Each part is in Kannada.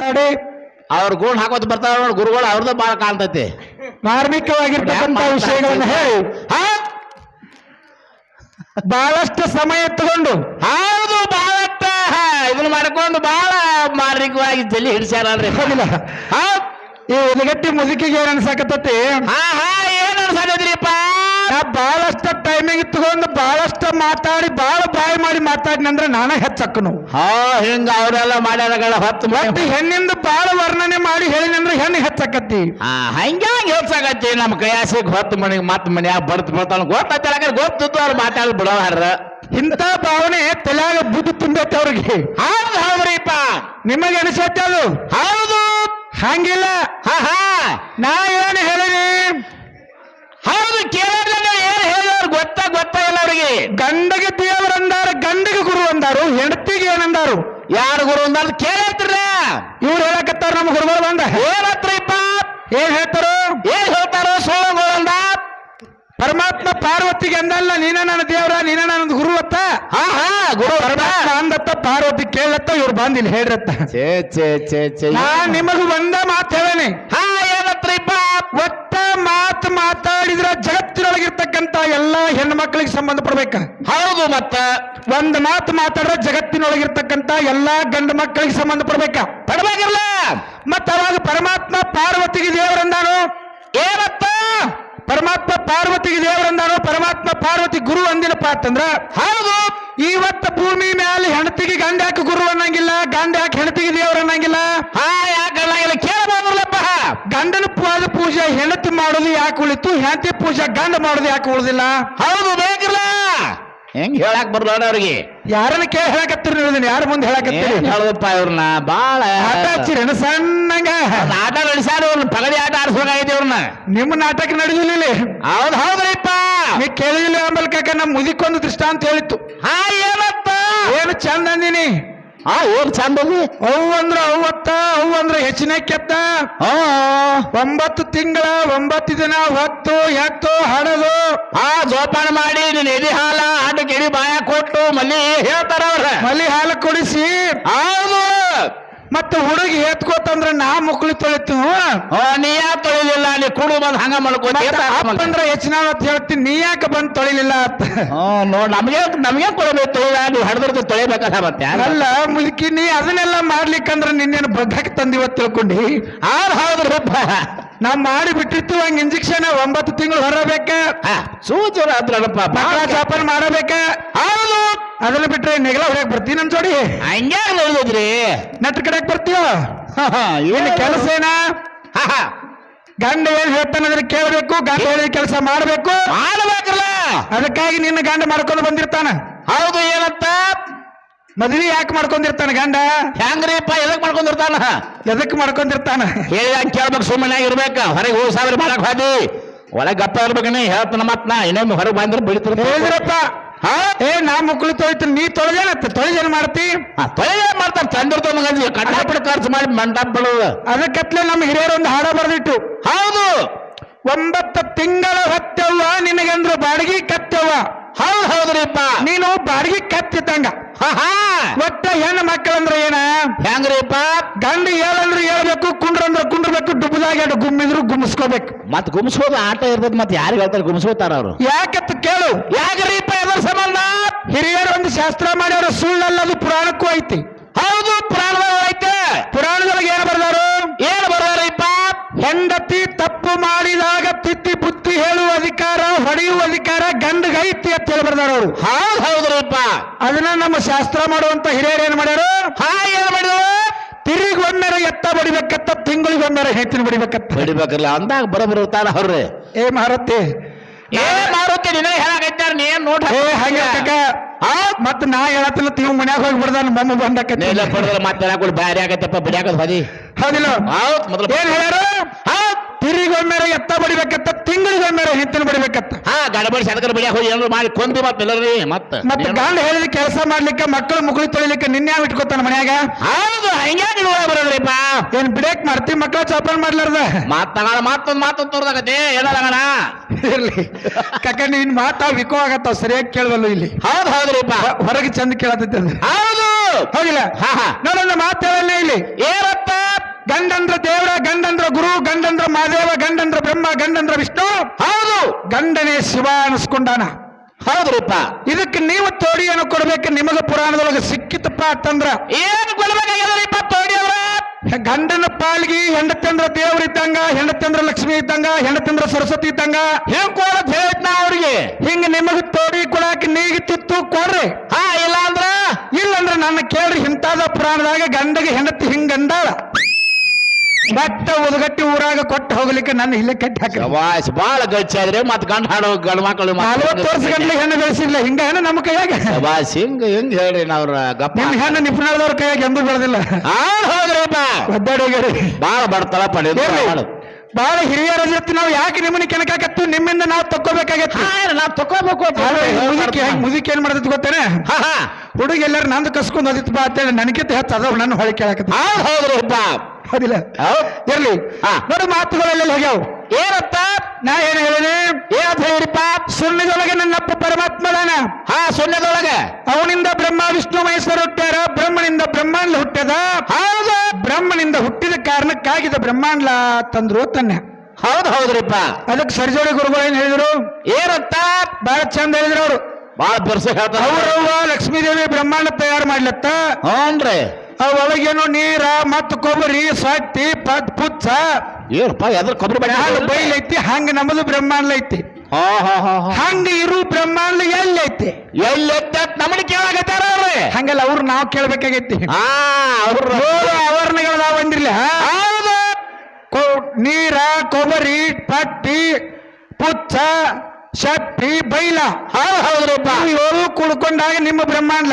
ತಡೆ ಅವ್ರ ಗೋಳ್ ಹಾಕೋತ್ ಬರ್ತಾರ ನೋಡಿ ಗುರುಗಳು ಅವ್ರದ್ದು ಬಾಳ ಕಾಣ್ತೈತಿ. ಧಾರ್ಮಿಕವಾಗಿರ್ತಕ್ಕಂತ ವಿಷಯಗಳನ್ನು ಹೇಳಿ. ಹಾ? ಬಹಳಷ್ಟು ಸಮಯ ತಗೊಂಡು. ಹೌದು ಬಹಳಷ್ಟ ಇದನ್ನ ಮಾಡ್ಕೊಂಡು ಬಹಳ ಮಾರ್ಮಿಕವಾಗಿ ಜಲ್ಲಿ ಹಿಡಿಸ್ಯಾರಲ್ರಿ ಆ ಹಾ ಈ ಎಲಗಟ್ಟಿ ಮುದುಕಿಗೆ ಏನ್ ಅನ್ಸಾಕತ್ತತಿ? ಹಾ ಹಾ ಏನ್ ಅನ್ಸಕತ್ರಿಪ್ಪ ನಾ ಬಹಳಷ್ಟ ಟೈಮಿಗೆ ತಗೊಂಡು ಬಹಳಷ್ಟ ಮಾತಾಡಿ ಬಹಳ ಬಾಯಿ ಮಾಡಿ ಮಾತಾಡಿನಂದ್ರೆ ನಾನ ಹೆಚ್ಚಕ್ಕನು. ಹಾ ಹಿಂಗ ಅವರೆಲ್ಲ ಮಾಡ್ಯಾರಗಳ ಹೊತ್ತು ಮತ್ತೆ ಹೆಣ್ಣಿಂದ ಬಹಳ ವರ್ಣನೆ ಮಾಡಿ ಹೇಳಿನಂದ್ರೆ ಹೆಣ್ಣು ಹೆಚ್ಚಾಕತ್ತಿ. ಹಾ ಹಂಗ್ಯಾಂಗ ಹೇಳ್ಸಾಕತ್ತಿ ನಮ್ಮ ಕೈಯಾಸಿಗೆ ಹೊತ್ತು ಮನೆಗೆ ಮತ್ ಮನ್ಯಾಗ ಬರ್ತ ಬರ್ತಾನ ಗೊತ್ತೈತಿ ಗೊತ್ತಿತ್ತು ಅವ್ರು ಮಾತಾಡಿ ಬಿಡೋಹಾರ ಇಂಥ ಭಾವನೆ ತಲೆಯಾಗ ಬುದ್ಧಿ ತುಂಬೈತೆ ಅವ್ರಿಗೆ. ಹೌದು ಹೌದ್ರಿಪ್ಪ ನಿಮಗೆ ಅನಿಸತ್ತೆ ಅದು? ಹೌದು. ಹಂಗಿಲ್ಲ. ಹಾ ಹಾ. ನಾ ಏನು ಹೇಳಿನಿ? ಹೌದು ಗೊತ್ತಾ ಅವ್ರಿಗೆ ಗಂಡಗೆ ದೇವರಂದಾರ ಗಂಡಗೆ ಗುರು ಅಂದಾರು ಹೆಂಡತಿಗೆ ಏನಂದಾರು? ಯಾರು ಗುರು ಅಂದಾರು? ಕೇಳತ್ರ ಇವ್ರು ಹೇಳಕತ್ತಾರ ನಮ್ಮ ಗುರುಗಳು ಬಂದ. ಹೇಳತ್ರಿಪ್ಪ ಏನ್ ಹೇಳ್ತಾರು? ಏನ್ ಹೇಳ್ತಾರೋ ಸೋಳಗಳು ಅಂದ. ಪರಮಾತ್ಮ ಪಾರ್ವತಿಗೆ ಅಂದಲ್ಲ ನೀನ ನನ್ನ ದೇವರ ನೀನ ನನ್ನ ಗುರು ಅತ್ತ? ಹಾ ಹಾ ಗುರು ಪರಮಾತ್ಮ ಅಂದತ್ತ ಪಾರ್ವತಿ ಕೇಳತ್ತ ಇವ್ರು ಬಂದಿಲ್ಲ ಹೇಳ್ರತ್ತ. ಚೇ ಚೇ ಚೇ ಚೇ ನಾ ನಿಮಗ ಒಂದ ಮಾತು ಹೇಳೇನೆ. ಹಾ ಎಲ್ಲಾ ಹೆಣ್ಣು ಮಕ್ಕಳಿಗೆ ಸಂಬಂಧ ಪಡ್ಬೇಕ ಹೌದು ಮತ್ತ. ಒಂದ್ ಮಾತು ಮಾತಾಡ್ರೆ ಜಗತ್ತಿನೊಳಗಿರ್ತಕ್ಕಂತ ಎಲ್ಲಾ ಗಂಡು ಮಕ್ಕಳಿಗೆ ಸಂಬಂಧ ಪಡ್ಬೇಕ ಪಡ್ಬೇಕಿಲ್ಲ ಮತ್ತ ಅವಾಗ ಪರಮಾತ್ಮ ಪಾರ್ವತಿಗೆ ದೇವರಂದಾನು? ಏನತ್ತ ಪರಮಾತ್ಮ ಪಾರ್ವತಿಗೆ ದೇವರಂದಾನು? ಪರಮಾತ್ಮ ಪಾರ್ವತಿ ಗುರು ಅಂದಿನಪ್ಪ ಅಂತಂದ್ರ ಹೌದು. ಇವತ್ತ ಭೂಮಿ ಮ್ಯಾಲ ಹೆಣತಿಗೆ ಗಂಡ ಯಾಕೆ ಗುರು ಅನ್ನಂಗಿಲ್ಲ ಗಂಡ ಯಾಕೆ ಹೆಣತಿಗೆ ದೇವ್ರ ಅನ್ನಂಗಿಲ್ಲ. ಹಾ ಯಾಕಲ್ಲ ಇಲ್ಲ ಕೇಳಬಹುದಲ್ಲಪ್ಪ ಗಂಡನ ಪಾದ ಪೂಜೆ ಹೆಂಡತಿ ಮಾಡೋದು ಯಾಕೆ ಉಳಿತು ಹೆಂಡತಿ ಪೂಜೆ ಗಂಡ ಮಾಡೋದು ಯಾಕೆ ಉಳಿದಿಲ್ಲ ಹೌದು ಬೇಕಿಲ್ಲ. ಹೆಂಗ್ ಹೇಳಕ್ ಬರ್ಲಾಡ ಅವ್ರಿಗೆ. ಯಾರನ್ನ ಕೇಳಿ ಹೇಳಕತ್ತೀರಿ ನೀವು ಯಾರ ಮುಂದೆ ಹೇಳಕತ್ತೀರಿ? ಏನ್ ಹೇಳದಪ್ಪ ಇವ್ರನ್ನ? ಬಾಳ. ಆಟ ಹಚ್ಚಿರೇನು ಸಣ್ಣಂಗ? ಆಟ ನಡೆಸಾರ ಇವ್ರನ್ನ ಪಗಡಿ ಆಟ ಆಡ್ಸ್ಬೇಕಾಗೈತಿ ಇವ್ರನ್ನ. ನಿಮ್ಮ ನಾಟಕ ನಡೆದಿಲ್ಲ ಇಲ್ಲಿ. ಹೌದ್ ಹೌದ್ರಿಪ್ಪ. ನೀ ಕೇಳಿಲ್ಲ ಆಮೇಲೆ ಕಾಕ ನಮ್ಮ ಮುದಿಕೊಂದು ದೃಷ್ಟಾಂತ ಹೇಳಿತ್ತು. ಹಾ ಏನಪ್ಪ ಏನು ಚಂದ ಅಂದಿನಿ? ಹಾ ಏನ್ ಚಂದದಿ ಅವು ಅಂದ್ರ ಅವತ್ತ ಅವು ಅಂದ್ರ ಹೆಚ್ಚಿನ ಕೆತ್ತ. ಹಾ ಒಂಬತ್ತು ತಿಂಗಳ ಒಂಬತ್ತು ದಿನ ಹೊತ್ತು ಎತ್ತು ಹಡದು ಆ ಜೋಪಾನ ಮಾಡಿ ನಿನ್ ಎದಿ ಹಾಲ ಆಟಕ್ಕೆ ಎಡಿ ಬಾಯ ಕೊಟ್ಟು ಮಲ್ಲಿ ಹೇಳ್ತಾರ ಅವ್ರ. ಮಲಿ ಹಾಲು ಕುಡಿಸಿ. ಹೌದು. ಮತ್ತೆ ಹುಡುಗಿ ಎತ್ಕೋತಂದ್ರ ನಾ ಮುಕ್ಳು ತೊಳಿತು ಹೋ, ನೀ ಯಾಕೆ ತೊಳಿಲಿಲ್ಲ? ನೀ ಕುಡು ಬಂದ್ ಹಂಗ ಅಪ್ಪಂದ್ರ ಹೆಚ್ಚಿನ ಅಂತ ಹೇಳ್ತೀನಿ ನೀ ಯಾಕೆ ಬಂದ್ ತೊಳಿಲಿಲ್ಲ ಅಂತ? ನೋಡ್ ನಮ್ಗೆ ನಮ್ಗೆ ಕೊಡಬೇಕು? ತೊಳಿದ ನೀವು ಹಡದ್ರದ್ದು ತೊಳಿಬೇಕಲ್ಲ ಮತ್ತೆ ಅಲ್ಲ ಮುದುಕಿ ನೀ ಅದನ್ನೆಲ್ಲ ಮಾಡ್ಲಿಕ್ಕಂದ್ರ ನಿನ್ನೇನು ಬಗ್ಗಕ್ಕೆ ತಂದಿವತ್ ತಿಳ್ಕೊಂಡಿ? ಆರ್ ಹೌದ್ರಪ್ಪ ನಾವ್ ಮಾಡಿ ಬಿಟ್ಟಿರ್ತೀವಿ ಹಂಗ ಇಂಜೆಕ್ಷನ್ ಒಂಬತ್ತು ತಿಂಗಳು ಹೊರಬೇಕ. ಸೂಚರ ಅದ್ರಪ್ಪ ಮಕ್ಕಳ ಜಾಪನ್ ಮಾಡಬೇಕ. ಹೌದು. ಅದನ್ನ ಬಿಟ್ರೆ ನೆಗಲ ಹೊರಗೆ ಬರ್ತೀನಿ ನಮ್ ಜೋಡಿ. ಹಂಗ್ಯಾಗ ನೋಡಿದ್ರಿ ನೆಟ್ ಕಡೆಗೆ ಬರ್ತೀವ ಏನ್ ಕೆಲಸ ಏನ ಗಂಡ ಏನ್ ಹೇಳ್ತಾನಂದ್ರೆ ಕೇಳಬೇಕು ಗಂಡ ಹೇಳಿದ ಕೆಲಸ ಮಾಡ್ಬೇಕು. ಮಾಡ್ಬೇಕಲ್ಲ ಅದಕ್ಕಾಗಿ ನಿನ್ನ ಗಂಡ ಮಾಡ್ಕೊಂಡು ಬಂದಿರ್ತಾನ. ಹೌದು ಏನಂತ? ಮದ್ವಿ ಯಾಕೆ ಮಾಡ್ಕೊಂಡಿರ್ತಾನ ಗಂಡ? ಹೆಂಗ್ರಿಪ್ಪ ಎದಕ್ ಮಾಡ್ಕೊಂಡಿರ್ತಾನ? ಎದಕ್ ಮಾಡ್ಕೊಂಡಿರ್ತಾನ? ಹೇಳಿ ಹಂಗೆ ಕೇಳ್ಬೇಕು ಸುಮ್ಮನೆ ಇರ್ಬೇಕ. ಹೊರಗೆ ಹೋಗಿ ಸಾವಿರ ಮಾಡಕ್ ಹೋದಿ. ಒಳಗೆ ಗಪ್ಪ ಇರ್ಬೇಕನೆ ಹೇಳ್ತಾನ ಮತ್ ನಾ ಇನ್ನೊಮ್ಮೆ ಹೊರಗೆ ಬಂದ್ರೆ ಬೆಳಿತಾರೆ ಹೇಳಿದ್ರಪ್ಪ. ಏ ನಾ ಮುಕ್ಳು ತೊಳಿತೀನಿ ನೀ ತೊಳೆದೇನ ತೊಳೆದೇನ್ ಮಾಡ್ತಿ? ತೊಳೆದೇನ್ ಮಾಡ್ತಾರ? ತಂದಿರ್ತಾವ ಮಗಂಜಿ ಕಡ್ಡಾಪಡಿ ಖರ್ಚು ಮಾಡಿ ಮಂಟಪ ಬಿಡೋದು ಅದಕ್ಕೆ ನಮ್ಮ ಹಿರಿಯರು ಒಂದು ಹಾಡ ಬರೆದಿಟ್ಟು ಹೌದು. ಒಂಬತ್ತು ತಿಂಗಳ ಹೊತ್ತವ್ವ ಅಂದ್ರೆ ಬಾಡಿಗೆ ಕತ್ತವ್ವ. ಹೌದು ಹೌದ್ರಿಪ್ಪ. ನೀನು ಬಾಡಿಗೆ ಕತ್ತಿದ್ದಂಗ ಒಟ್ಟ ಹೆಣ್ಣು ಮಕ್ಕಳಂದ್ರ ಏನ? ಹೆಂಗ್ರಿಪ್ಪ? ಗಂಡ ಹೇಳಂದ್ರೆ ಹೇಳ್ಬೇಕು ಕುಂಡ್ರಂದ್ರ ಕುಂಡ್ರಬೇಕು ಡುಬ್ಬದಾಗ ಗುಮ್ಮಿದ್ರು ಗುಮ್ಮಿಸ್ಕೋಬೇಕು ಮತ್ ಗುಮ್ಸೋದು ಆಟ ಇರ್ತದ ಮತ್ ಯಾರಿಗೆ ಹೇಳ್ತಾರೆ ಗುಮ್ಸೋತಾರ ಅವರು? ಯಾಕತ್ತು ಕೇಳು. ಯಾಕ್ರಿಪ್ಪ ಎದ್ರ ಸಂಬಂಧ ಹಿರಿಯರು ಒಂದು ಶಾಸ್ತ್ರ ಮಾಡ್ಯಾರ ಸುಳ್ಳಲ್ಲ ಅದು ಪುರಾಣಕ್ಕೂ ಐತಿ. ಹೌದು ಪ್ರಾಣದಾಗ ಐತೆ ಪುರಾಣದೊಳಗೆ ಏನ್ ಬರ್ದಾರು ಏನ್ ಬರ್ದಾರಿಪ್ಪ ಹೆಂಡತಿ ತಪ್ಪು ಮಾಡಿದಾಗ ತಿದ್ದಿ ಬುದ್ಧಿ ಹೇಳುವ ಅಧಿಕಾರ ಹೊಡೆಯುವ ಅಧಿಕಾರ ಗಂಡಗೈತಿ ಅಂತ ಹೇಳಿ ಬರ್ದಾರ ಅವರು. ಹೌದ್ ಹೌದ್ರಪ್ಪ ಅದನ್ನ ನಮ್ಮ ಶಾಸ್ತ್ರ ಮಾಡುವಂತ ಹಿರಿಯರು ಏನ್ ಮಾಡ್ಯಾರು? ಹಾ ಏನ್ ಮಾಡಿದ್ರು? ತಿರುಗಿ ಒಂದರ ಎತ್ತ ಬಡಿಬೇಕತ್ತ ತಿಂಗಳಿಗೆ ಒಂದರ ಹೆಚ್ಚಿನ ಬಡಿಬೇಕತ್ತ. ಬಡಿಬೇಕಲ್ಲ ಅಂದಾಗ ಬರಬರು ತಾನ ಅವ್ರೆ ಏ ಮಾರತ್ತೆ ಏ ಮಾರುತಿ ನಿನ್ನ ಹೇಳಾಕೈತಾರ ನೀ ಏನ್ ನೋಡ್ ಏ ಹಂಗೆ ಕಕ್ಕ ಮತ್ತೆ ನಾ ಹೇಳತ್ತಿಲ್ಲ ತೀವ್ ಮನ್ಯಾಗ ಹೋಗಿ ಬಿಡ್ದ ಮೊಮ್ಮ ಬಂದಕ್ಕೆ ನೀಲ ಪಡೆದ್ರೆ ಮತ್ತೆ ಹೇಳಕೊಡಿ ಬ್ಯಾರೆ ಆಗತ್ತಪ್ಪ ಬಿಡ್ಯಾಕದ್ ಬದಿ ಹೌದಿಲ್ಲ. ಹೌದು ಮೊದಲು ಏನ್ ಹೇಳ್ಯಾರ? ಒಮ್ಮೆರ ಎತ್ತ ಬಡಿಬೇಕತ್ತ ತಿಂಗಳಿಗೆ ಹೆಂತಿನ ಬಡಿಬೇಕತ್ತ ಹಾ ಗಡಬಡಿ ಸಡಕರ ಬಿಡ್ಯಾಕ ಹೋಗಿ ಏನಾದ್ರು ಮಾಡಿ ಕೊಂದಿ ಮತ್ತೆ ಎಲ್ಲರಿ ಮತ್ತೆ. ಮತ್ತೆ ಗಂಡ ಹೇಳಿದ ಕೆಲಸ ಮಾಡ್ಲಿಕ್ಕೆ ಮಕ್ಕಳು ಮುಗುಳಿ ತೊಳಿಲಿಕ್ಕೆ ನಿನ್ನೆ ಯಾವ ಇಟ್ಕೋತಾನ ಮನ್ಯಾಗ? ಹೌದು ಹಂಗ್ಯಾಕ ನೀವು ಬರೋದ್ರಿಪ್ಪ? ಏನ್ ಬಿಡೇಕ್ ಮಾಡ್ತಿ ಮಕ್ಕಳ ಚಾಪನ್ ಮಾಡ್ಲಾರ್ದ? ಮಾತ್ ತಗಳ ಮಾತು ತೋರ್ದಾಗತ್ತೆ. ತೋರ್ದಾಗತಿ ಏನಲ್ಲ ಇರ್ಲಿ. ಕಕ್ಕ ನಿನ್ ಮಾತಾ ವಿಕೋ ಆಗತ್ತ ಸರಿಯಾಗಿ ಕೇಳವಲ್ಲ ಇಲ್ಲಿ. ಹೌದು ಹೌದ್ರಿಪ್ಪ. ಹೊರಗೆ ಚಂದ ಕೇಳತೈತೆ ಹೌದು. ಹೋಗಿಲ್ಲ? ಹಾ ಹಾ. ನೋಡೋಣ ಮಾತಾಡಲ್ಲ ಇಲ್ಲಿ. ಗಂಡಂದ್ರ ದೇವರ ಗಂಡಂದ್ರ ಗುರು ಗಂಡಂದ್ರ ಮಹಾದೇವ ಗಂಡಂದ್ರ ಬ್ರಹ್ಮ ಗಂಡಂದ್ರ ವಿಷ್ಣು. ಹೌದು. ಗಂಡನೇ ಶಿವ ಅನಿಸ್ಕೊಂಡಾನ. ಹೌದ್ರಪ್ಪ ಇದಕ್ಕೆ ನೀವು ತೋಡಿಯನ್ನು ಕೊಡ್ಬೇಕು ನಿಮಗೆ ಪುರಾಣದೊಳಗೆ ಸಿಕ್ಕಿತಪ್ಪ ಅಂತಂದ್ರ. ಏನು ಕೊಡ್ಬೇಕಾಗ್ಯದ್ರಿಪ್ಪ ತೋಡಿಯವ್ರ ಗಂಡನ ಪಾಲ್ಗಿ ಹೆಂಡತಂದ್ರ ದೇವ್ರ ಇದ್ದಂಗ ಹೆಂಡತಂದ್ರ ಲಕ್ಷ್ಮಿ ಇದ್ದಂಗ ಹೆಂಡತಂದ್ರ ಸರಸ್ವತಿ ಇದ್ದಂಗ. ಹೆಂಗ್ ಕೊಡೋದ್ ಅವ್ರಿಗೆ? ಹಿಂಗ ನಿಮಗೆ ತೋಡಿ ಕೊಡಾಕ ನೀಗಿತ್ತು ಕೊಡ್ರಿ. ಹಾ ಇಲ್ಲ ಅಂದ್ರ? ಇಲ್ಲಂದ್ರ ನನ್ನ ಕೇಳ್ರಿ ಹಿಂತಾದ ಪುರಾಣದಾಗ ಗಂಡಗೆ ಹೆಂಡತಿ ಹಿಂಗಂದಾಳ ಬಟ್ಟ ಉದಗಟ್ಟಿ ಊರಾಗ ಕೊಟ್ಟು ಹೋಗ್ಲಿಕ್ಕೆ ನನ್ನ ಇಲ್ಲೇ ಕಟ್ಟಿ ಹಾಕಿ ಶಬಾಷ್ ಬಾಳ ಗಚ್ಚಾದ್ರೆ ಮತ್ ಗಂಡ ಹಾಡೋ ಗಂಡ ಮಕ್ಕಳು ನಲ್ವತ್ತು ವರ್ಷ ಗಂಟ್ಲೆ ಹೆಣ್ಣು ಬೆಳೆಸಿಲ್ಲ ಹಿಂಗ ಹೆಣ್ಣು ನಮ್ಮ ಕೈಯಾಗ? ಶಬಾಷ್ ಹಿಂಗ್ ಹಿಂಗ್ ಹೇಳ್ರಿ ನಾವ್ರ ಗಪ್ಪ. ನಿಮ್ ಹೆಣ್ಣು ನಿಪುಣದವ್ರ ಕೈಯಾಗ ಎಂದೂ ಬೆಳೆದಿಲ್ಲ. ಹಾ ಹೌದ್ರಿಪ್ಪ ಒದ್ದಾಡೋಗ್ಯಾರಿ ಬಾಳ ಬಡತಳ ಪಡೆದು. ಬಹಳ ಹಿರಿಯರ ಜೊತೆ ನಾವು ಯಾಕೆ ನಿಮ್ಮನ್ನ ಕೆಣಕಾಕತ್ತು? ನಿಮ್ಮಿಂದ ನಾವು ತಕ್ಕೋಬೇಕಾಗತ್ತೆ. ನಾವ್ ತಕೋಬೇಕು ಮುದುಕಿ ಹೆಂಗ್ ಮುದುಕಿ ಏನ್ ಮಾಡ್ತೈತಿ ಗೊತ್ತೇನೆ? ಹುಡುಗಿ ಹಾ. ಹುಡುಗ ಎಲ್ಲಾರು ನಂದು ಕಸ್ಕೊಂಡ್ ಹೋದಿತ್ತು ಬಾ ಅಂತೇಳಿ ನನಗಿಂತ ಹೆಚ್ಚು ಅದಾವ ನನ್ನ ಹೊಳಿ ಕೇಳಕತ್ತ. ಹೌದ್ರಿ ಹೌದ್ರಿಪ್ಪ ಹೌದಿಲ್ಲ? ಇರ್ಲಿ. ನೋಡು ಮಾತುಗಳೆಲ್ಲ ಹೋಗ್ಯಾವ. ಏನತ್ತ ನಾ ಏನ್ ಹೇಳಿನಿ ಏನಂತ ಹೇಳಿಪ್ಪ ಸುಣ್ಣದೊಳಗೆ ನನ್ನಪ್ಪ ಪರಮಾತ್ಮದಾನ. ಹಾ ಸುಣ್ಣದೊಳಗೆ ಅವನಿಂದ ಬ್ರಹ್ಮ ವಿಷ್ಣು ಮಹೇಶ್ವರ ಹುಟ್ಟ್ಯಾರ. ಬ್ರಹ್ಮನಿಂದ ಬ್ರಹ್ಮಾಂಡ ಹುಟ್ಟದ ಹೌದು. ಬ್ರಹ್ಮನಿಂದ ಹುಟ್ಟಿದ ಕಾರಣಕ್ಕಾಗಿದ ಬ್ರಹ್ಮಾಂಡ ತಂದ್ರು ತನ್ನ ಹೌದು ಹೌದ್ರಿಪ್ಪ. ಅದಕ್ಕೆ ಸರ್ಜೋಡಿ ಗುರುಗಳು ಏನ್ ಹೇಳಿದ್ರು? ಏನತ್ತ ಬಹಳ ಚಂದ ಹೇಳಿದ್ರು ಅವರು. ಬಹಳ ಬರ್ಸ ಹೇಳ್ತಾರೆ. ಲಕ್ಷ್ಮೀ ಲಕ್ಷ್ಮೀದೇವಿ ಬ್ರಹ್ಮಾಂಡ ತಯಾರು ಮಾಡ್ಲತ್ತ. ಹ್ಞೂ ಒಳಗೇನೋ ನೀರ ಮತ್ತು ಕೊಬ್ಬರಿ ಸಟ್ಟಿ ಪತ್ ಪುಚ್ಚ. ಏನಪ್ಪ ಎದ್ರ ಕೊಬ್ಬರಿ ಬಣ್ಣ ಬೈಲ್ ಐತಿ ಹಂಗ ನಮ್ಮದು ಬ್ರಹ್ಮಾಂಡ ಐತಿ ಹಂಗ ಇರು ಬ್ರಹ್ಮಾಂಡ ಎಲ್ಲಿ ಐತಿ ಎಲ್ಲಿ ನಮ್ಮನ್ನ ಕೇಳಾಗತ್ತಾರ ಅವ್ರಿ? ಹಂಗಲ್ಲ ಅವ್ರು ನಾವು ಕೇಳ್ಬೇಕಾಗೈತಿ. ಹಾ ನಾವ್ ಬಂದಿರ್ಲಿ ನೀರ ಕೊಬ್ಬರಿ ಪಟ್ಟಿ ಪುಚ್ಚ ಶಟ್ಟಿ ಬೈಲ. ಹೌದು ಹೌದ್ರಿಪ್ಪ. ಇವರು ಕುಡ್ಕೊಂಡಾಗ ನಿಮ್ಮ ಬ್ರಹ್ಮಾಂಡ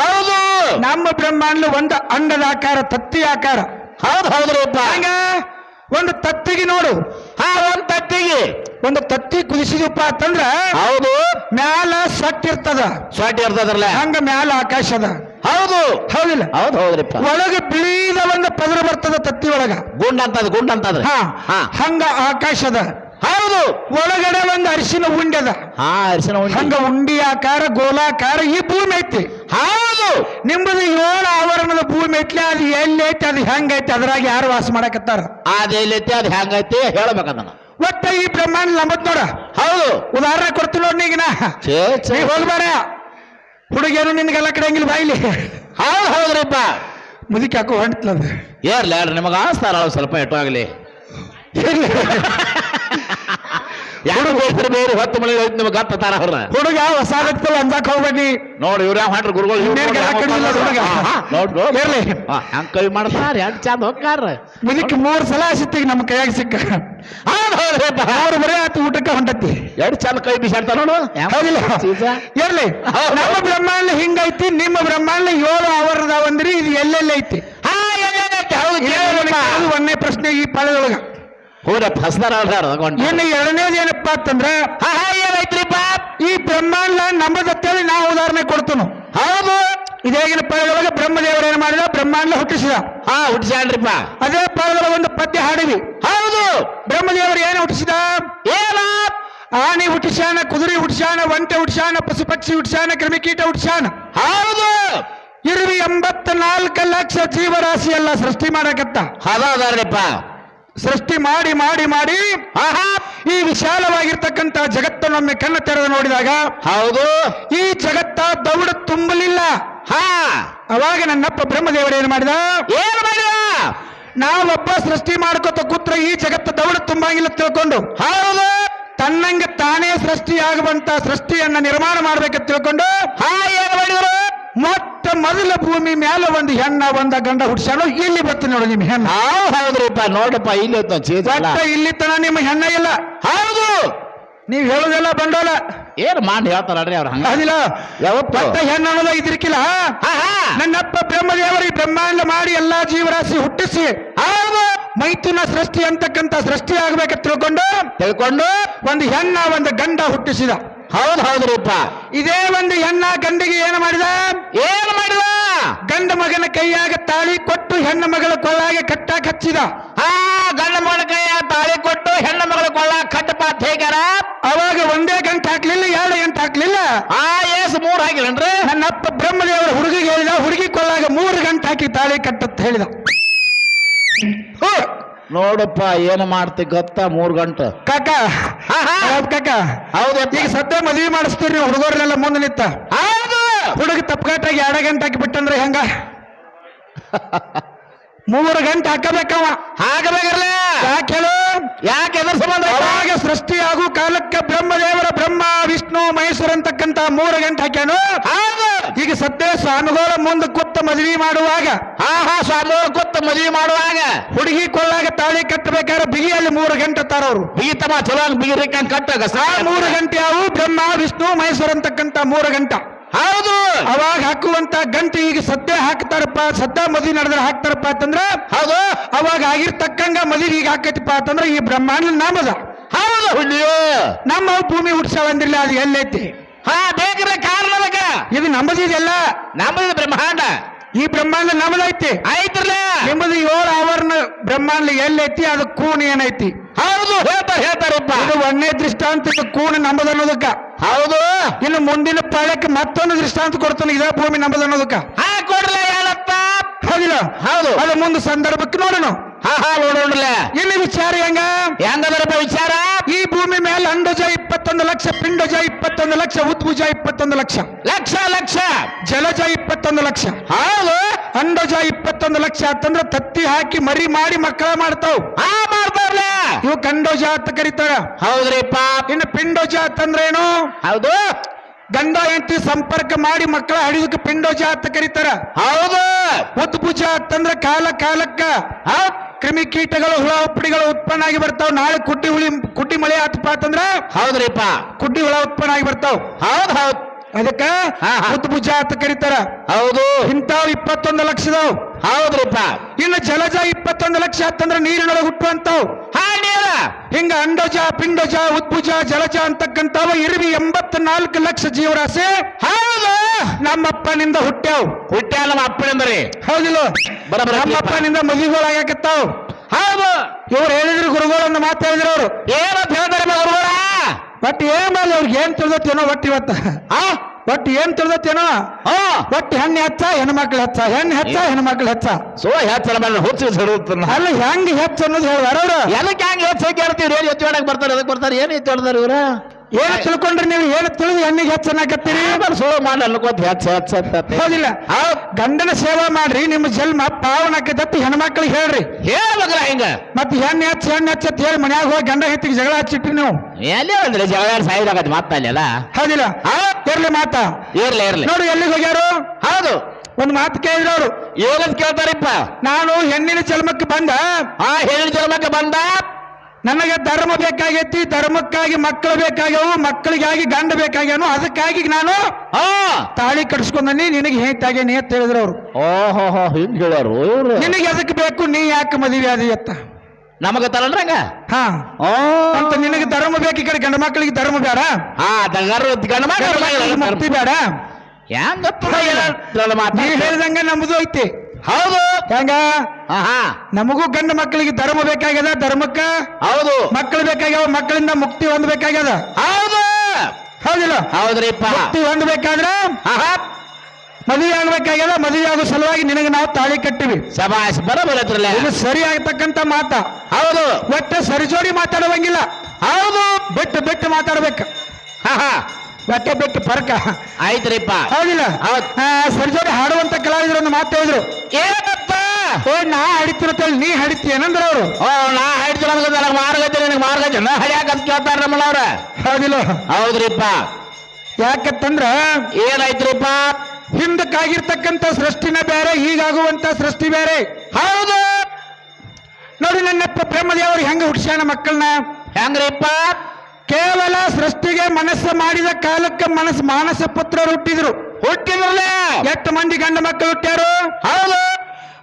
ಹೌದು. ನಮ್ಮ ಬ್ರಹ್ಮಾಂಡ ಒಂದು ಅಂಡದ ಆಕಾರ ತತ್ತಿ ಆಕಾರ. ಹೌದು ಹೌದ್ರಿಪ್ಪ ಹಂಗ? ಒಂದು ತತ್ತಿಗೆ ನೋಡು. ಹಾ ಒಂದ್ ತಟ್ಟಿಗೆ ಒಂದು ತತ್ತಿ ಕುದಿಸಿದಪ್ಪ ಅಂತಂದ್ರ ಹೌದು. ಮ್ಯಾಲ ಸಟ್ ಇರ್ತದ. ಸ್ವಾಟಿ ಇರ್ತದ್ರಲ್ಲ. ಹಂಗ ಮ್ಯಾಲ ಆಕಾಶ ಅದ. ಹೌದು. ಹೌದಿಲ್ಲ? ಹೌದು ಹೌದ್ರಿಪ್ಪ ಒಳಗೆ ಬಿಳಿದ ಒಂದು ಪದರ ಬರ್ತದ ತತ್ತಿ ಒಳಗ. ಗುಂಡ್ ಅಂತದ ಗುಂಡ್ ಅಂತದ. ಹಾ. ಹಾ. ಹಂಗ ಆಕಾಶ ಅದ. ಹೌದು ಒಳಗಡೆ ಒಂದು ಅರಿಶಿನ ಉಂಡೆ ಅದ. ಹಾ ಅರಿಶಿನ ಉಂಡಿ. ಹಂಗ ಉಂಡಿ ಆಕಾರ ಗೋಲಾಕಾರ ಈ ಭೂಮಿ ಐತಿ. ಹೌದು. ನಿಮ್ಮದು ಏಳು ಆವರಣದ ಭೂಮಿ ಐತ್ಲಿ ಅದು ಎಲ್ಲೈತಿ ಐತಿ ಅದು ಹೆಂಗೈತಿ ಅದ್ರಾಗ ಯಾರು ವಾಸ ಮಾಡಕತ್ತಾರ? ಅದೈತಿ ಅದು ಹೆಂಗೈತಿ ಹೇಳ್ಬೇಕಂದ ಒಟ್ಟ ಈ ಬ್ರಹ್ಮಾಂಡ ನಂಬತ್ ನೋಡ. ಹೌದು. ಉದಾಹರಣೆ ಕೊಡ್ತೀನಿ ನೋಡಿ ನೀಗಿನ ಛೇ ಛೇ. ನೀ ಹೋಗ್ಬೇಡ ಹುಡುಗೇನು ನಿನ್ಗೆಲ್ಲ ಕಡೆಯಂಗಿಲ್ಲ ಬಾಯಿಲಿ. ಹೌದು ಹೌದ್ರಪ್ಪ. ಮುದುಕಿ ಹಾಕೋ ಹೊಂಟ್ಲದ? ಏರ್ಲಿ ಹೇಳ್ರಿ ನಿಮಗೆ ಆಸ್ತಾರ ಸ್ವಲ್ಪ ಎಟ್ಟು ಆಗ್ಲಿ. ಯಾರು ಬೇಸ್ರಿ ಬೇರೆ ಹೊತ್ತು ಮಳೆ ಹೋಯ್ತು ನಿಮಗೆ ಗತ್ತಾರ ಅವ್ರ ಹುಡುಗ ಹೊಸ ರಕ್ತದಲ್ಲಿ ಅಂಜಾಕ್ ಹೋಗ್ಬೇಡಿ. ನೋಡಿ ಇವ್ರ ಮಾಡ್ರಿ ಗುರುಗಳು ನೋಡ್ರಿ ಹಂಗ ಕೈ ಮಾಡ್ತಾರ ಎರಡು ಚಂದ ಹೋಗ್ತಾರ? ಮುದುಕಿ ಮೂರ್ ಸಲ ಸಿತ್ತಿಗೆ ನಮ್ಮ ಕೈಯಾಗ ಸಿಕ್ಕ. ಅವ್ರು ಬರೇ ಆತ ಊಟಕ್ಕೆ ಹೊಂಟತಿ. ಎರಡು ಚಂದ ಕೈ ಬಿಸಾಡ್ತಾರ ನೋಡು. ಇರ್ಲಿ. ನಮ್ಮ ಬ್ರಹ್ಮಾಂಡ ಹಿಂಗೈತಿ ನಿಮ್ಮ ಬ್ರಹ್ಮಾಂಡ ಏಳು ಆವರಣದಾವಂದ್ರಿ ಇದು ಎಲ್ಲೆಲ್ಲಿ ಐತಿ? ಹಾ, ಎಲ್ಲೆಲ್ಲೈತಿ? ಹೌದು ಇದೇ ಒಂದನೇ ಪ್ರಶ್ನೆ ಈ ಪಾಳದೊಳಗ ಹೂರಪ್ಪ. ಇನ್ನು ಎರಡನೇದು ಏನಪ್ಪಾ ಅಂತಂದ್ರ ಹಾ ಏನೈತ್ರಿಪ್ಪ ಈ ಬ್ರಹ್ಮಾಂಡ ನಮ್ಮದತ್ತೇಳಿ ನಾವು ಉದಾಹರಣೆ ಕೊಡ್ತನು ಹೌದು. ಇದೇಗಿನ ಪಾಳದೊಳಗೆ ಬ್ರಹ್ಮದೇವರು ಏನ್ ಮಾಡಿದ? ಬ್ರಹ್ಮಾಂಡ ಹುಟ್ಟಿಸಿದ. ಹಾ ಹುಟ್ಟಿಸ್ಯಾನ್ರಿಪ್ಪ ಅದೇ ಪದಗಳ ಒಂದು ಪದ್ಯ ಹಾಡಿವಿ ಹೌದು. ಬ್ರಹ್ಮದೇವರು ಏನು ಹುಟ್ಟಿಸಿದ? ಏನ? ಆನೆ ಹುಟ್ಟಿಸ್ಯಾನ ಕುದುರೆ ಹುಟ್ಟಿಸ್ಯಾನ ಒಂಟೆ ಹುಟ್ಟಿಸ್ಯಾನ ಪಶು ಪಕ್ಷಿ ಹುಟ್ಟಿಸ್ಯಾನ ಕ್ರಿಮಿಕೀಟ ಹುಟ್ಟಿಸ್ಯಾನ. ಹೌದು. ಇರುವಿ ಎಂಬತ್ತ ನಾಲ್ಕು ಲಕ್ಷ ಜೀವರಾಶಿ ಎಲ್ಲ ಸೃಷ್ಟಿ ಮಾಡಕತ್ತ. ಹದ ಅದಾರ್ರಿಪ್ಪ. ಸೃಷ್ಟಿ ಮಾಡಿ ಮಾಡಿ ಮಾಡಿ ಆಹಾ! ಈ ವಿಶಾಲವಾಗಿರ್ತಕ್ಕಂಥ ಜಗತ್ತನ್ನೊಮ್ಮೆ ಕಣ್ಣು ತೆರೆದು ನೋಡಿದಾಗ ಹೌದು. ಈ ಜಗತ್ತ ದೌಡ ತುಂಬಲಿಲ್ಲ. ಹಾ. ಅವಾಗ ನನ್ನಪ್ಪ ಬ್ರಹ್ಮದೇವರು ಏನು ಮಾಡಿದ? ಏನ್ ಮಾಡಿದ? ನಾವೊಬ್ಬ ಸೃಷ್ಟಿ ಮಾಡ್ಕೊತ ಕೂತ್ರ ಈ ಜಗತ್ತ ದೌಡ ತುಂಬಾಗಿಲ್ಲ ತಿಳ್ಕೊಂಡು. ಹೌದು. ತನ್ನಂಗೆ ತಾನೇ ಸೃಷ್ಟಿಯಾಗುವಂತ ಸೃಷ್ಟಿಯನ್ನ ನಿರ್ಮಾಣ ಮಾಡ್ಬೇಕಂತ ತಿಳ್ಕೊಂಡು ಹಾ ಏನ್ ಮಾಡಿದ್ರು? ಮೊಟ್ಟ ಮೊದಲ ಭೂಮಿ ಮೇಲೆ ಒಂದು ಹೆಣ್ಣ ಒಂದ ಗಂಡ ಹುಡ್ಸ್ಯಾನು ಇಲ್ಲಿ ಬರ್ತೀನಿ ನೋಡು ನಿಮ್ಮ ಹೆಣ್ಣ. ಹೌದ್ ಹೌದ್ರಿಪ್ಪ ನೋಡಪ್ಪ ಇಲ್ಲಿ ಐತ್ ನೋಡ್ ಚೀಸ್ ಎಲ್ಲ. ಒಟ್ಟ ಇಲ್ಲಿ ತನ ನಿಮ್ಮ ಹೆಣ್ಣ ಇಲ್ಲ. ಹೌದು. ನೀವ್ ಹೇಳುದೆಲ್ಲ ಬಂಡೋಲ ಏನ್ ಮಾಡಿ ಹೇಳ್ತಾರಲ್ರಿ ಅವ್ರ ಹಂಗ? ಅದಿಲ್ಲ. ಯಾವತ್ತು? ಒಟ್ಟ ಹೆಣ್ಣ ಅನ್ನೋದ ಇದ್ರಿಕಿಲ್ಲ. ಹಾ ಹಾ. ನನ್ನಪ್ಪ ಬ್ರಹ್ಮದೇವರು ಈ ಬ್ರಹ್ಮಾಂಡ ಮಾಡಿ ಎಲ್ಲಾ ಜೀವರಾಶಿ ಹುಟ್ಟಿಸಿ ಹೌದು. ಮೈಥುನ ಸೃಷ್ಟಿ ಅಂತಕ್ಕಂತ ಸೃಷ್ಟಿ ಆಗ್ಬೇಕಂತ ತಿಳ್ಕೊಂಡು ತಿಳ್ಕೊಂಡು? ಒಂದು ಹೆಣ್ಣ ಒಂದು ಗಂಡ ಹುಟ್ಟಿಸಿದ. ಹೌದ್ ಹೌದ್ರಿಪ್ಪ ಇದೇ ಒಂದು ಹೆಣ್ಣ ಗಂಡಿಗೆ ಏನು ಮಾಡಿದ? ಏನು ಮಾಡಿದ? ಗಂಡ ಮಗನ ಕೈಯಾಗ ತಾಳಿ ಕೊಟ್ಟು ಹೆಣ್ಣು ಮಗಳ ಕೊಳ್ಳಾಗೆ ಕಟ್ಟಾಕ್ ಹಚ್ಚಿದ ಹಾ ಗಂಡ ಮಗಳ ಕೈಯ ತಾಳಿ ಕೊಟ್ಟು ಹೆಣ್ಣು ಮಗಳ ಕೊಳ್ಳ ಕಟ್ಟಪಾತ್ ಹೇಗಾರ ಅವಾಗ ಒಂದೇ ಗಂಟೆ ಹಾಕ್ಲಿಲ್ಲ ಎರಡು ಗಂಟೆ ಹಾಕ್ಲಿಲ್ಲ. ಆ ಏಸ್ ಮೂರ್ ಹಾಕಿಲ್ಲನ್ರಿ? ನನ್ನ ಅಪ್ಪ ಬ್ರಹ್ಮದೇವರ ಹುಡುಗಿಗೆ ಹೇಳಿದ ಹುಡುಗಿ ಕೊಳ್ಳಾಗ ಮೂರು ಗಂಟೆ ಹಾಕಿ ತಾಳಿ ಕಟ್ಟತ್ ಹೇಳಿದ. ಹೋ, ನೋಡಪ್ಪ ಏನು ಮಾಡ್ತಿ ಗೊತ್ತಾ? ಮೂರ್ ಗಂಟೆ. ಕಾಕ. ಹೌದ್ ಕಾಕ? ಹೌದು. ಈಗ ಸದ್ಯ ಮದ್ವಿ ಮಾಡಿಸ್ತೀರಿ ನೀವು ಹುಡುಗರ್ನೆಲ್ಲ ಮುಂದೆ ನಿಂತ. ಹೌದು. ಹುಡುಗ ತಪ್ಪಗಾಟಾಗಿ ಎರಡ ಗಂಟೆ ಹಾಕಿ ಬಿಟ್ಟಂದ್ರೆ ಹೆಂಗ? ಮೂರು ಗಂಟೆ ಹಾಕಬೇಕವ. ಹಾಕಬೇಕಲ್ಲ ಯಾಕೆ ಹೇಳು? ಯಾಕೆ ಎದ್ರ ಸಂಬಂಧ ಅವಾಗ ಸೃಷ್ಟಿಯಾಗು ಕಾಲಕ್ಕೆ ಬ್ರಹ್ಮದೇವರ ಬ್ರಹ್ಮ ವಿಷ್ಣು ಮಹೇಶ್ವರ ಅಂತಕ್ಕಂತ ಮೂರು ಗಂಟೆ ಹಾಕ್ಯಾನು. ಈಗ ಸದ್ಯ ಸ್ವಾಮಿಗಳ ಮುಂದೆ ಕೊತ್ತ ಮದುವೆ ಮಾಡುವಾಗ ಹಾ ಹಾ ಕೊತ್ತ ಮದುವೆ ಮಾಡುವಾಗ. ಹುಡುಗಿ ಕೊಳ್ಳಾಗ ತಾಳಿ ಕಟ್ಟಬೇಕಾದ್ರೆ ಬಿಗಿಯಲ್ಲಿ ಮೂರು ಗಂಟೆ ತಾರವ್ರು ಬೀತಮ್ಮ ಚಲೋ ಬಿಗಿ ಕಟ್ಟಾಗ ಸಾ ಮೂರು ಗಂಟೆ ಅವು ಬ್ರಹ್ಮ ವಿಷ್ಣು ಮಹೇಶ್ವರ ಅಂತಕ್ಕಂತ ಮೂರು ಗಂಟೆ. ಹೌದು. ಅವಾಗ ಹಾಕುವಂತ ಗಂಟೆ ಈಗ ಸದ್ಯ ಹಾಕ್ತಾರಪ್ಪ ಸದ್ಯ ಮದ್ವಿ ನಡೆದ್ರೆ ಹಾಕ್ತಾರಪ್ಪ ಅಂತಂದ್ರ ಹೌದು. ಅವಾಗ ಆಗಿರ್ತಕ್ಕಂಗ ಮದ್ವಿ ಈಗ ಹಾಕೈತಿಪ್ಪ ಅಂತಂದ್ರ ಈ ಬ್ರಹ್ಮಾಂಡ ನಾಮದ. ಹೌದು. ಹುಲಿಯೋ. ನಮ್ಮ ಭೂಮಿ ಹುಡ್ಸಾವಂದಿಲ್ಲ ಅದು ಎಲ್ಲೈತಿ. ಹಾ ಬೇಕ್ರೆ ಕಾರಣ ಅದಕ್ಕ ಇದು ನಮ್ಮದಿದೆಲ್ಲ ನಮ್ಮದಿದೆ ಬ್ರಹ್ಮಾಂಡ. ಈ ಬ್ರಹ್ಮಾಂಡ ನಮ್ದೈತಿ ಆಯ್ತ್ರಲ್ಲ ನಿಮ್ಮದು ಏಳು ಆವರಣ ಬ್ರಹ್ಮಾಂಡ ಎಲ್ಲೈತಿ ಅದು ಕೂನ್ ಏನೈತಿ. ಹೌದು ಹೇಳ್ತಾರೆ ಹೇಳ್ತಾರಪ್ಪ ಇದು ಒಂದನೇ ದೃಷ್ಟಾಂತ ಇದು ನಮ್ಮದ ಅನ್ನೋದಕ್ಕ ಹೌದು. ಇನ್ನು ಮುಂದಿನ ಪಾಳ್ಯಕ್ಕೆ ಮತ್ತೊಂದು ದೃಷ್ಟಾಂತ ಕೊಡ್ತಾನೆ ಇದೇ ಭೂಮಿ ನಂಬದು ಅನ್ನೋದಕ್ಕ ಹಾ ಕೊಡ್ಲ ಹೇಳಪ್ಪ. ಹೌದಿಲ್ಲ? ಹೌದು. ಅದು ಮುಂದೆ ಸಂದರ್ಭಕ್ಕೆ ನೋಡೋಣ. ಹಾ ಹಾ ನೋಡೋಣ ಇಲ್ಲಿ ವಿಚಾರ ಹೆಂಗ? ಹೆಂಗದರಪ್ಪ ವಿಚಾರ? ಈ ಭೂಮಿ ಮೇಲೆ ಅಂಡಜ ಇಪ್ಪತ್ತೊಂದು ಲಕ್ಷ ಪಿಂಡಜ ಇಪ್ಪತ್ತೊಂದು ಲಕ್ಷ ಉದ್ಭುಜ ಇಪ್ಪತ್ತೊಂದು ಲಕ್ಷ. ಲಕ್ಷ ಲಕ್ಷ. ಜಲಜ ಇಪ್ಪತ್ತೊಂದು ಲಕ್ಷ. ಹೌದು. ಅಂಡಜ ಇಪ್ಪತ್ತೊಂದು ಲಕ್ಷ ಅಂತಂದ್ರೆ ತತ್ತಿ ಹಾಕಿ ಮರಿ ಮಾಡಿ ಮಕ್ಕಳ ಮಾಡ್ತಾವ್. ಆ ಮಾಡ್ತಾರಲ್ಲ ಇವು ಕಂಡೋಜ ಅಂತ ಕರೀತಾರ. ಹೌದ್ರಿಪ್ಪ ಇನ್ನು ಪಿಂಡೋಜ ಅಂತಂದ್ರೇನು? ಹೌದು. ಗಂಡ ಹೆಂಡತಿ ಸಂಪರ್ಕ ಮಾಡಿ ಮಕ್ಕಳ ಹಡಿದಕ್ಕೆ ಪಿಂಡೋಜ ಅಂತ ಕರೀತಾರ. ಹೌದು. ಉದ್ಭುಜ ಅಂತಂದ್ರೆ ಕಾಲ ಕಾಲಕ್ಕ. ಹೌದ್ ಕ್ರಿಮಿ ಕೀಟಗಳು ಹುಳ ಹುಪ್ಪಡಿಗಳು ಉತ್ಪನ್ನ ಆಗಿ ಬರ್ತಾವ್. ನಾಳೆ ಕುಟ್ಟಿ ಹುಳಿ ಕುಟ್ಟಿ ಮಳೆ ಆತಪ್ಪ ಅಂತಂದ್ರ ಹೌದ್ರಿಪ್ಪ. ಕುಟ್ಟಿ ಹುಳ ಉತ್ಪನ್ನ ಆಗಿ ಬರ್ತಾವ್. ಹೌದ್ ಹೌದ್. ಅದಕ್ಕ ಹುತ್ತು ಭುಜ ಅಂತ ಕರೀತಾರ. ಹೌದು. ಇಂತಾವ್ ಇಪ್ಪತ್ತೊಂದು ಲಕ್ಷದವ್. ಹೌದ್ರಿಪ್ಪ. ಇನ್ನು ಜಲಜ ಇಪ್ಪತ್ತೊಂದು ಲಕ್ಷ ಅಂತಂದ್ರ ನೀರಿನೊಳಗೆ ಹುಟ್ಟುವಂತವ್. ಹಾ ನೀರ ಹಿಂಗ ಅಂಡಜ ಪಿಂಡಜ ಉದ್ಭುಜ ಜಲಜ ಅಂತಕ್ಕಂಥವ ಇರುವಿ ಎಂಬತ್ನಾಲ್ಕು ಲಕ್ಷ ಜೀವರಾಶಿ. ಹೌದು ನಮ್ಮಪ್ಪನಿಂದ ಹುಟ್ಟ್ಯಾವ್. ಹುಟ್ಟ್ಯಾ ನಮ್ಮ ಅಪ್ಪನಿಂದ್ರಿ ಹೌದಿಲ್ಲ? ಬರಬರ ನಮ್ಮಪ್ಪನಿಂದ ಮದುವೆಗಳಾಗತ್ತಾವ್ ಹೌದು. ಇವ್ರು ಹೇಳಿದ್ರು ಗುರುಗಳನ್ನ ಮಾತು ಹೇಳಿದ್ರು ಅವ್ರು. ಏನಂತ ಹೇಳ್ತಾರೆ ಗುರುಗಳ? ಬಟ್ ಏನ್ ಮಾಡಿ ಅವ್ರಿಗೆ ಏನ್ ತಿಳಿದೇನೋ ಒಟ್ಟು ಇವತ್ತ. ಹಾ ಒಟ್ಟು ಏನ್ ತಿಳಿದತ್ತೇನೋ? ಹಾ. ಒಟ್ಟು ಹೆಣ್ಣು ಹೆಚ್ಚ ಹೆಣ್ಮಕ್ಳು ಹೆಚ್ಚ ಹೆಣ್ಣು ಹೆಚ್ಚ ಹೆಣ್ಮಕ್ಳು ಹೆಚ್ಚ. ಸೊ ಹೆಚ್ಚಳ ಮೇಲೆ ಹುಚ್ಚು ಅಲ್ಲ ಹೆಂಗ್ ಹೆಚ್ಚ ಅನ್ನೋದು ಹೇಳ್ವಾರ ಅವ್ರು. ಹೆಂಗ್ ಹಂಗೆ ಹೆಚ್ಚು ಕೇಳ್ತೀವಿ ಏನು ಹೆಚ್ಚು ಹೇಳಕ್ ಬರ್ತಾರೆ ಅದಕ್ಕೆ ಬರ್ತಾರೆ? ಏನು ಹೆಚ್ಚು ಹೇಳ್ತಾರೆ ಇವ್ರ? ಏನ್ ತಿಳ್ಕೊಂಡ್ರಿ ನೀವು? ಏನು ತಿಳಿದು ಹೆಣ್ಣಿಗೆ ಹೆಚ್ಚು ಅನ್ನಕತ್ತೀರಿ? ಸೊ ಮಾಡಿ ಅನ್ಕೋತ ಹೆಚ್ಚು ಹೆಚ್ಚು ಹೌದಿಲ್ಲ. ಗಂಡನ ಸೇವಾ ಮಾಡ್ರಿ ನಿಮ್ಮ ಜನ್ಮ ಪಾವನಕ್ಕದತ್ತಿ ಹೆಣ್ಮಕ್ಳಿಗೆ ಹೇಳ್ರಿ. ಹೇಳ್ಬೇಕಲ್ಲ ಹಿಂಗ. ಮತ್ತೆ ಹೆಣ್ಣು ಹೆಚ್ಚು ಹೆಣ್ಣು ಹೆಚ್ಚು ಅಂತ ಹೇಳಿ ಮನ್ಯಾಗ ಹೋಗಿ ಗಂಡ ಹೆತ್ತಿಗೆ ಜಗಳ ಹಚ್ಚಿಟ್ರಿ ನೀವು. ಎಲ್ಲಿ ಅಂದ್ರೆ ಜಗಳ ಸಾಯ್ದಾಗತ್ತೆ ಮಾತಲ್ಲ ಹೌದಿಲ್ಲ. ಇರ್ಲಿ ಮಾತಾ. ಇರ್ಲಿ ಇರ್ಲಿ. ನೋಡಿ ಎಲ್ಲಿಗೆ ಹೋಗ್ಯಾರು? ಹೌದು. ಒಂದು ಮಾತು ಕೇಳಿದ್ರು ಅವರು. ಏನಂತ ಕೇಳ್ತಾರಿಪ್ಪ? ನಾನು ಹೆಣ್ಣಿನ ಜನ್ಮಕ್ಕೆ ಬಂದ. ಆ ಹೆಣ್ಣಿನ ಜನ್ಮಕ್ಕೆ ಬಂದ? ನನಗೆ ಧರ್ಮ ಬೇಕಾಗೈತಿ ಧರ್ಮಕ್ಕಾಗಿ ಮಕ್ಕಳು ಬೇಕಾಗ್ಯವು ಮಕ್ಕಳಿಗಾಗಿ ಗಂಡ ಬೇಕಾಗ್ಯಾನು ಅದಕ್ಕಾಗಿ ನಾನು ತಾಳಿ ಕಟ್ಸ್ಕೊಂಡಿ ನಿನಗೆ ಹೇತಾಗೇನಿ ಅಂತ ಹೇಳಿದ್ರು ಅವ್ರು. ಓಹೋ ಹಿಂಗ್ ಹೇಳೋರು ನಿನಗೆ ಅದಕ್ಕೆ ಬೇಕು ನೀ ಯಾಕೆ ಮದುವೆ ಆದಿ ಅತ್ತ ನಮಗ ತರಲ್ರಂಗ ಹಾ. ಅಂತ ನಿನಗೆ ಧರ್ಮ ಬೇಕು ಈ ಕಡೆ ಗಂಡ ಮಕ್ಕಳಿಗೆ ಧರ್ಮ ಬೇಡ. ಹಾ ಗಂಡ ಮಕ್ಕಳು ಮುಕ್ತಿ ಬೇಡ. ಹೆಂಗ ನೀ ಹೇಳ್ದಂಗ ನಮ್ದು ಐತಿ. ಹೌದು. ಹೆಂಗ? ಹಾ ಹಾ ನಮಗೂ ಗಂಡ ಮಕ್ಕಳಿಗೆ ಧರ್ಮ ಬೇಕಾಗ್ಯದ? ಧರ್ಮಕ್ಕ? ಹೌದು. ಮಕ್ಕಳು ಬೇಕಾಗ್ಯಾವ? ಮಕ್ಕಳಿಂದ ಮುಕ್ತಿ ಹೊಂದಬೇಕಾಗ್ಯದ ಹೌದು. ಹೌದಿಲ್ಲ? ಹೌದ್ರಿಪ್ಪ. ಮುಕ್ತಿ ಹೊಂದಬೇಕಾದ್ರ ಹಾ ಹಾ ಮದುವೆ ಆಗ್ಬೇಕಾಗ್ಯದ? ಮದುವೆ ಆಗೋ ಸಲುವಾಗಿ ನಿನಗೆ ನಾವು ತಾಳಿ ಕಟ್ಟಿವಿ. ಸಭಾಸ್ ಬರಬರ ಇದು ಸರಿ ಆಗ್ತಕ್ಕಂತ ಮಾತ. ಹೌದು. ಒಟ್ಟು ಸರಿಜೋಡಿ ಮಾತಾಡುವಂಗಿಲ್ಲ. ಹೌದು. ಬಿಟ್ಟು ಬಿಟ್ಟು ಮಾತಾಡ್ಬೇಕು. ಹಾ ಹಾ ಬಟ್ಟೆ ಬಿಟ್ಟು ಪರಕ? ಆಯ್ತ್ರಿಪ್ಪ. ಹೌದಿಲ್ಲ? ಸರಿಜೋಡಿ ಹಾಡುವಂತ ಕಲಾವಿದರು ಒಂದು ಮಾತು ಹೇಳಿದ್ರು. ಏನಪ್ಪ? ನಾ ಹಡಿತಿರತ್ತೇಳಿ ನೀ ಹಡಿತಿ ಏನಂದ್ರ ಅವರು? ಓ ನಾ ಹೇಳ್ತೀನಿ ನನಗೆ ನನಗೆ ಮಾರ್ಗತಿ ನಿನಗೆ ಮಾರ್ಗೈತೆ. ನಾ ಹಡ್ಯಾಕ ಅಂತ ಕೇಳ್ತಾರ ನಮ್ಮನವ್ರ ಹೌದಿಲ್ಲ? ಹೌದ್ರಿಪ್ಪ. ಯಾಕಂತಂದ್ರ ಏನಾಯ್ತ್ರಿಪ್ಪ? ಹಿಂದಕ್ಕಾಗಿರ್ತಕ್ಕಂಥ ಸೃಷ್ಟಿನ ಬೇರೆ ಈಗಾಗುವಂತ ಸೃಷ್ಟಿ ಬೇರೆ. ಹೌದು. ನೋಡಿ ನನ್ನಪ್ಪ ಬ್ರಹ್ಮದೇವರು ಹೆಂಗ ಹುಡ್ಸ್ಯಾನ ಮಕ್ಕಳನ್ನ? ಹೆಂಗ್ರಿಪ್ಪ? ಕೇವಲ ಸೃಷ್ಟಿಗೆ ಮನಸ್ಸು ಮಾಡಿದ ಕಾಲಕ್ಕೆ ಮನಸ್ಸು ಮಾನಸ ಪುತ್ರರು ಹುಟ್ಟಿದ್ರು. ಹುಟ್ಟಿದ್ರಲ್ಲ? ಎಷ್ಟು ಮಂದಿ ಗಂಡ ಮಕ್ಕಳು ಹುಟ್ಟ್ಯಾರು? ಹೌದು.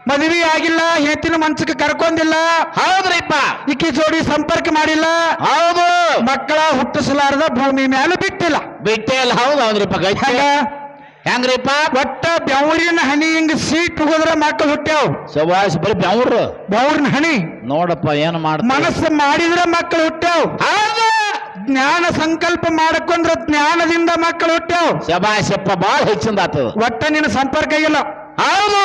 ಮದುವೆ ಆಗಿಲ್ಲ ಹೆತ್ತಿನ ಮನ್ಸಕ್ಕೆ ಕರ್ಕೊಂಡಿಲ್ಲ. ಹೌದ್ರಿಪ್ಪ. ಇಕ್ಕಿ ಜೋಡಿ ಸಂಪರ್ಕ ಮಾಡಿಲ್ಲ. ಹೌದು. ಮಕ್ಕಳ ಹುಟ್ಟಿಸಲಾರದ ಭೂಮಿ ಮೇಲೆ ಬಿಟ್ಟಿಲ್ಲ. ಬಿಟ್ಟೆ ಇಲ್ಲ. ಹೌದು ಹೌದ್ರಿಪ್ಪ. ಹೆಂಗ್ರಿಪ್ಪ? ಒಟ್ಟ ಬೆವರಿನ ಹನಿ ಹಿಂಗ ಸೀಟ್ ಹೋದ್ರ ಮಕ್ಕಳು ಹುಟ್ಟ್ಯಾವ್. ಸುಭಾಷ್ ಬರೀ ಬೆವ್ರು. ಬೆವರಿನ ಹನಿ. ನೋಡಪ್ಪ ಏನು ಮಾಡ ಮನಸ್ಸು ಮಾಡಿದ್ರೆ ಮಕ್ಕಳು ಹುಟ್ಟ್ಯಾವ್. ಹೌದು. ಜ್ಞಾನ ಸಂಕಲ್ಪ ಮಾಡಕೊಂಡ್ರ ಜ್ಞಾನದಿಂದ ಮಕ್ಕಳು ಹುಟ್ಟ್ಯಾವ. ಶಬಾಶಪ್ಪ ಬಾಳ ಹೆಚ್ಚಿಂದ ಆತದ ಒಟ್ಟ ನಿನ್ನ ಸಂಪರ್ಕ ಇಲ್ಲ. ಹೌದು.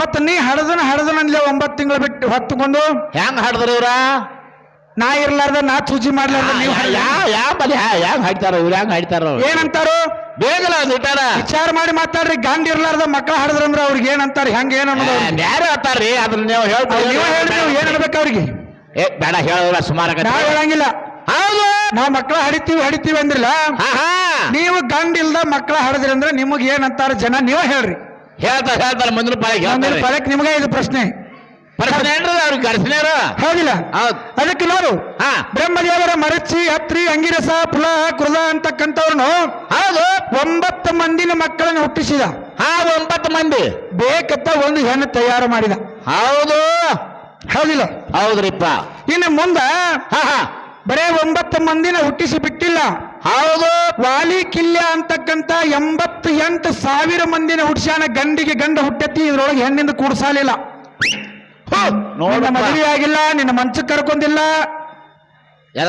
ಮತ್ತ ನೀ ಹಡದನ ಅಂದ್ಲೆ ಒಂಬತ್ತು ತಿಂಗಳು ಬಿಟ್ಟು ಹೊತ್ತುಕೊಂಡು ಹೆಂಗ್ ಹಾಡಿದ್ರು ಇವ್ರ? ನಾ ಇರ್ಲಾರ್ದ ನಾ ಸೂಚಿ ಮಾಡ್ಲಾರ್ದ ನೀವು. ಯಾವ ಯಾವ ಬಲಿ ಹೆಂಗ್ ಹಾಡ್ತಾರ ಇವ್ರು ಹೆಂಗ್ ಹಾಡ್ತಾರ ಏನಂತಾರು? ಬೇಗಲ ಅದು ಇಟ್ಟಾರ ವಿಚಾರ ಮಾಡಿ ಮಾತಾಡ್ರಿ ಗಂಡ ಇರ್ಲಾರ್ದ ಮಕ್ಕಳ ಹಡದ್ರಂದ್ರ ಅವ್ರಿಗೆ ಏನಂತಾರ ಹೆಂಗ ಏನ್ ಅನ್ನೋದು ಅವ್ರಿಗೆ. ಯಾರು ರೀ ಅದನ್ನ ನೀವು ಹೇಳ್ಬೋದು ನೀವು ಹೇಳ್ರಿ ನೀವು ಏನ್ ಹೇಳ್ಬೇಕು ಅವ್ರಿಗೆ. ಏ ಬೇಡ ಹೇಳೋಲ್ಲ ಸುಮಾರು ನಾವ್ ಹೇಳಂಗಿಲ್ಲ. ಹೌದು. ನಾವ್ ಮಕ್ಕಳ ಹಡಿತೀವಿ ಹಡಿತೀವಿ ಅಂದ್ರಲ್ಲ? ಹಾ ಹಾ. ನೀವು ಗಂಡ ಇಲ್ದ ಮಕ್ಕಳ ಹಡದ್ರಿ ಅಂದ್ರೆ ನಿಮಗ್ ಏನಂತಾರ ಜನ ನೀವು ಹೇಳ್ರಿ. ಹೇಳ್ತಾರ ಹೇಳ್ತಾರ ಮುಂದಿನ ಪಾಳಿಗೆ ಹೇಳ್ತಾರೆ. ನಿಮಗೆ ಇದು ಪ್ರಶ್ನೆ. ಅವ್ರಿಗೆ ಹೌದಿಲ್ಲ. ಹೌದ್. ಅದಕ್ಕೆ ನೋಡು ಹಾ. ಬ್ರಹ್ಮದೇವರ ಮರಚಿ ಹತ್ರಿ ಅಂಗಿರಸ ಪುಲ ಕುರುದ ಅಂತಕ್ಕಂಥವ್ರನ್ನು ಹೌದು. ಒಂಬತ್ತು ಮಂದಿನ ಮಕ್ಕಳನ್ನು ಹುಟ್ಟಿಸಿದ. ಆ ಒಂಬತ್ತು ಮಂದಿ. ಬೇಕತ್ತ ಒಂದು ಹೆಣ್ಣು ತಯಾರು ಮಾಡಿದ. ಹೌದು. ಹೌದಿಲ್ಲ? ಹೌದ್ರಿಪ್ಪ. ಇನ್ನು ಮುಂದ ಹಾ ಹಾ. ಬರೇ ಒಂಬತ್ತು ಮಂದಿನ ಹುಟ್ಟಿಸಿ ಬಿಟ್ಟಿಲ್ಲ. ಹೌದು. ವಾಲಿ ಕಿಲ್ಯ ಅಂತಕ್ಕಂತ ಎಂಬತ್ತು ಎಂಟು ಸಾವಿರ ಮಂದಿನ ಹುಟ್ಟಿಸ್ಯಾನ ಗಂಡಿಗೆ ಗಂಡ ಹುಟ್ಟೆತ್ತಿ ಇದ್ರೊಳಗೆ ಹೆಣ್ಣಿಂದ ಕೂಡ್ಸಾಲಿಲ್ಲ. ನಿನ್ನ ಮದುವೆ ಆಗಿಲ್ಲ ನಿನ್ನ ಮಂಚಕ್ಕೆ ಕರ್ಕೊಂಡಿಲ್ಲ.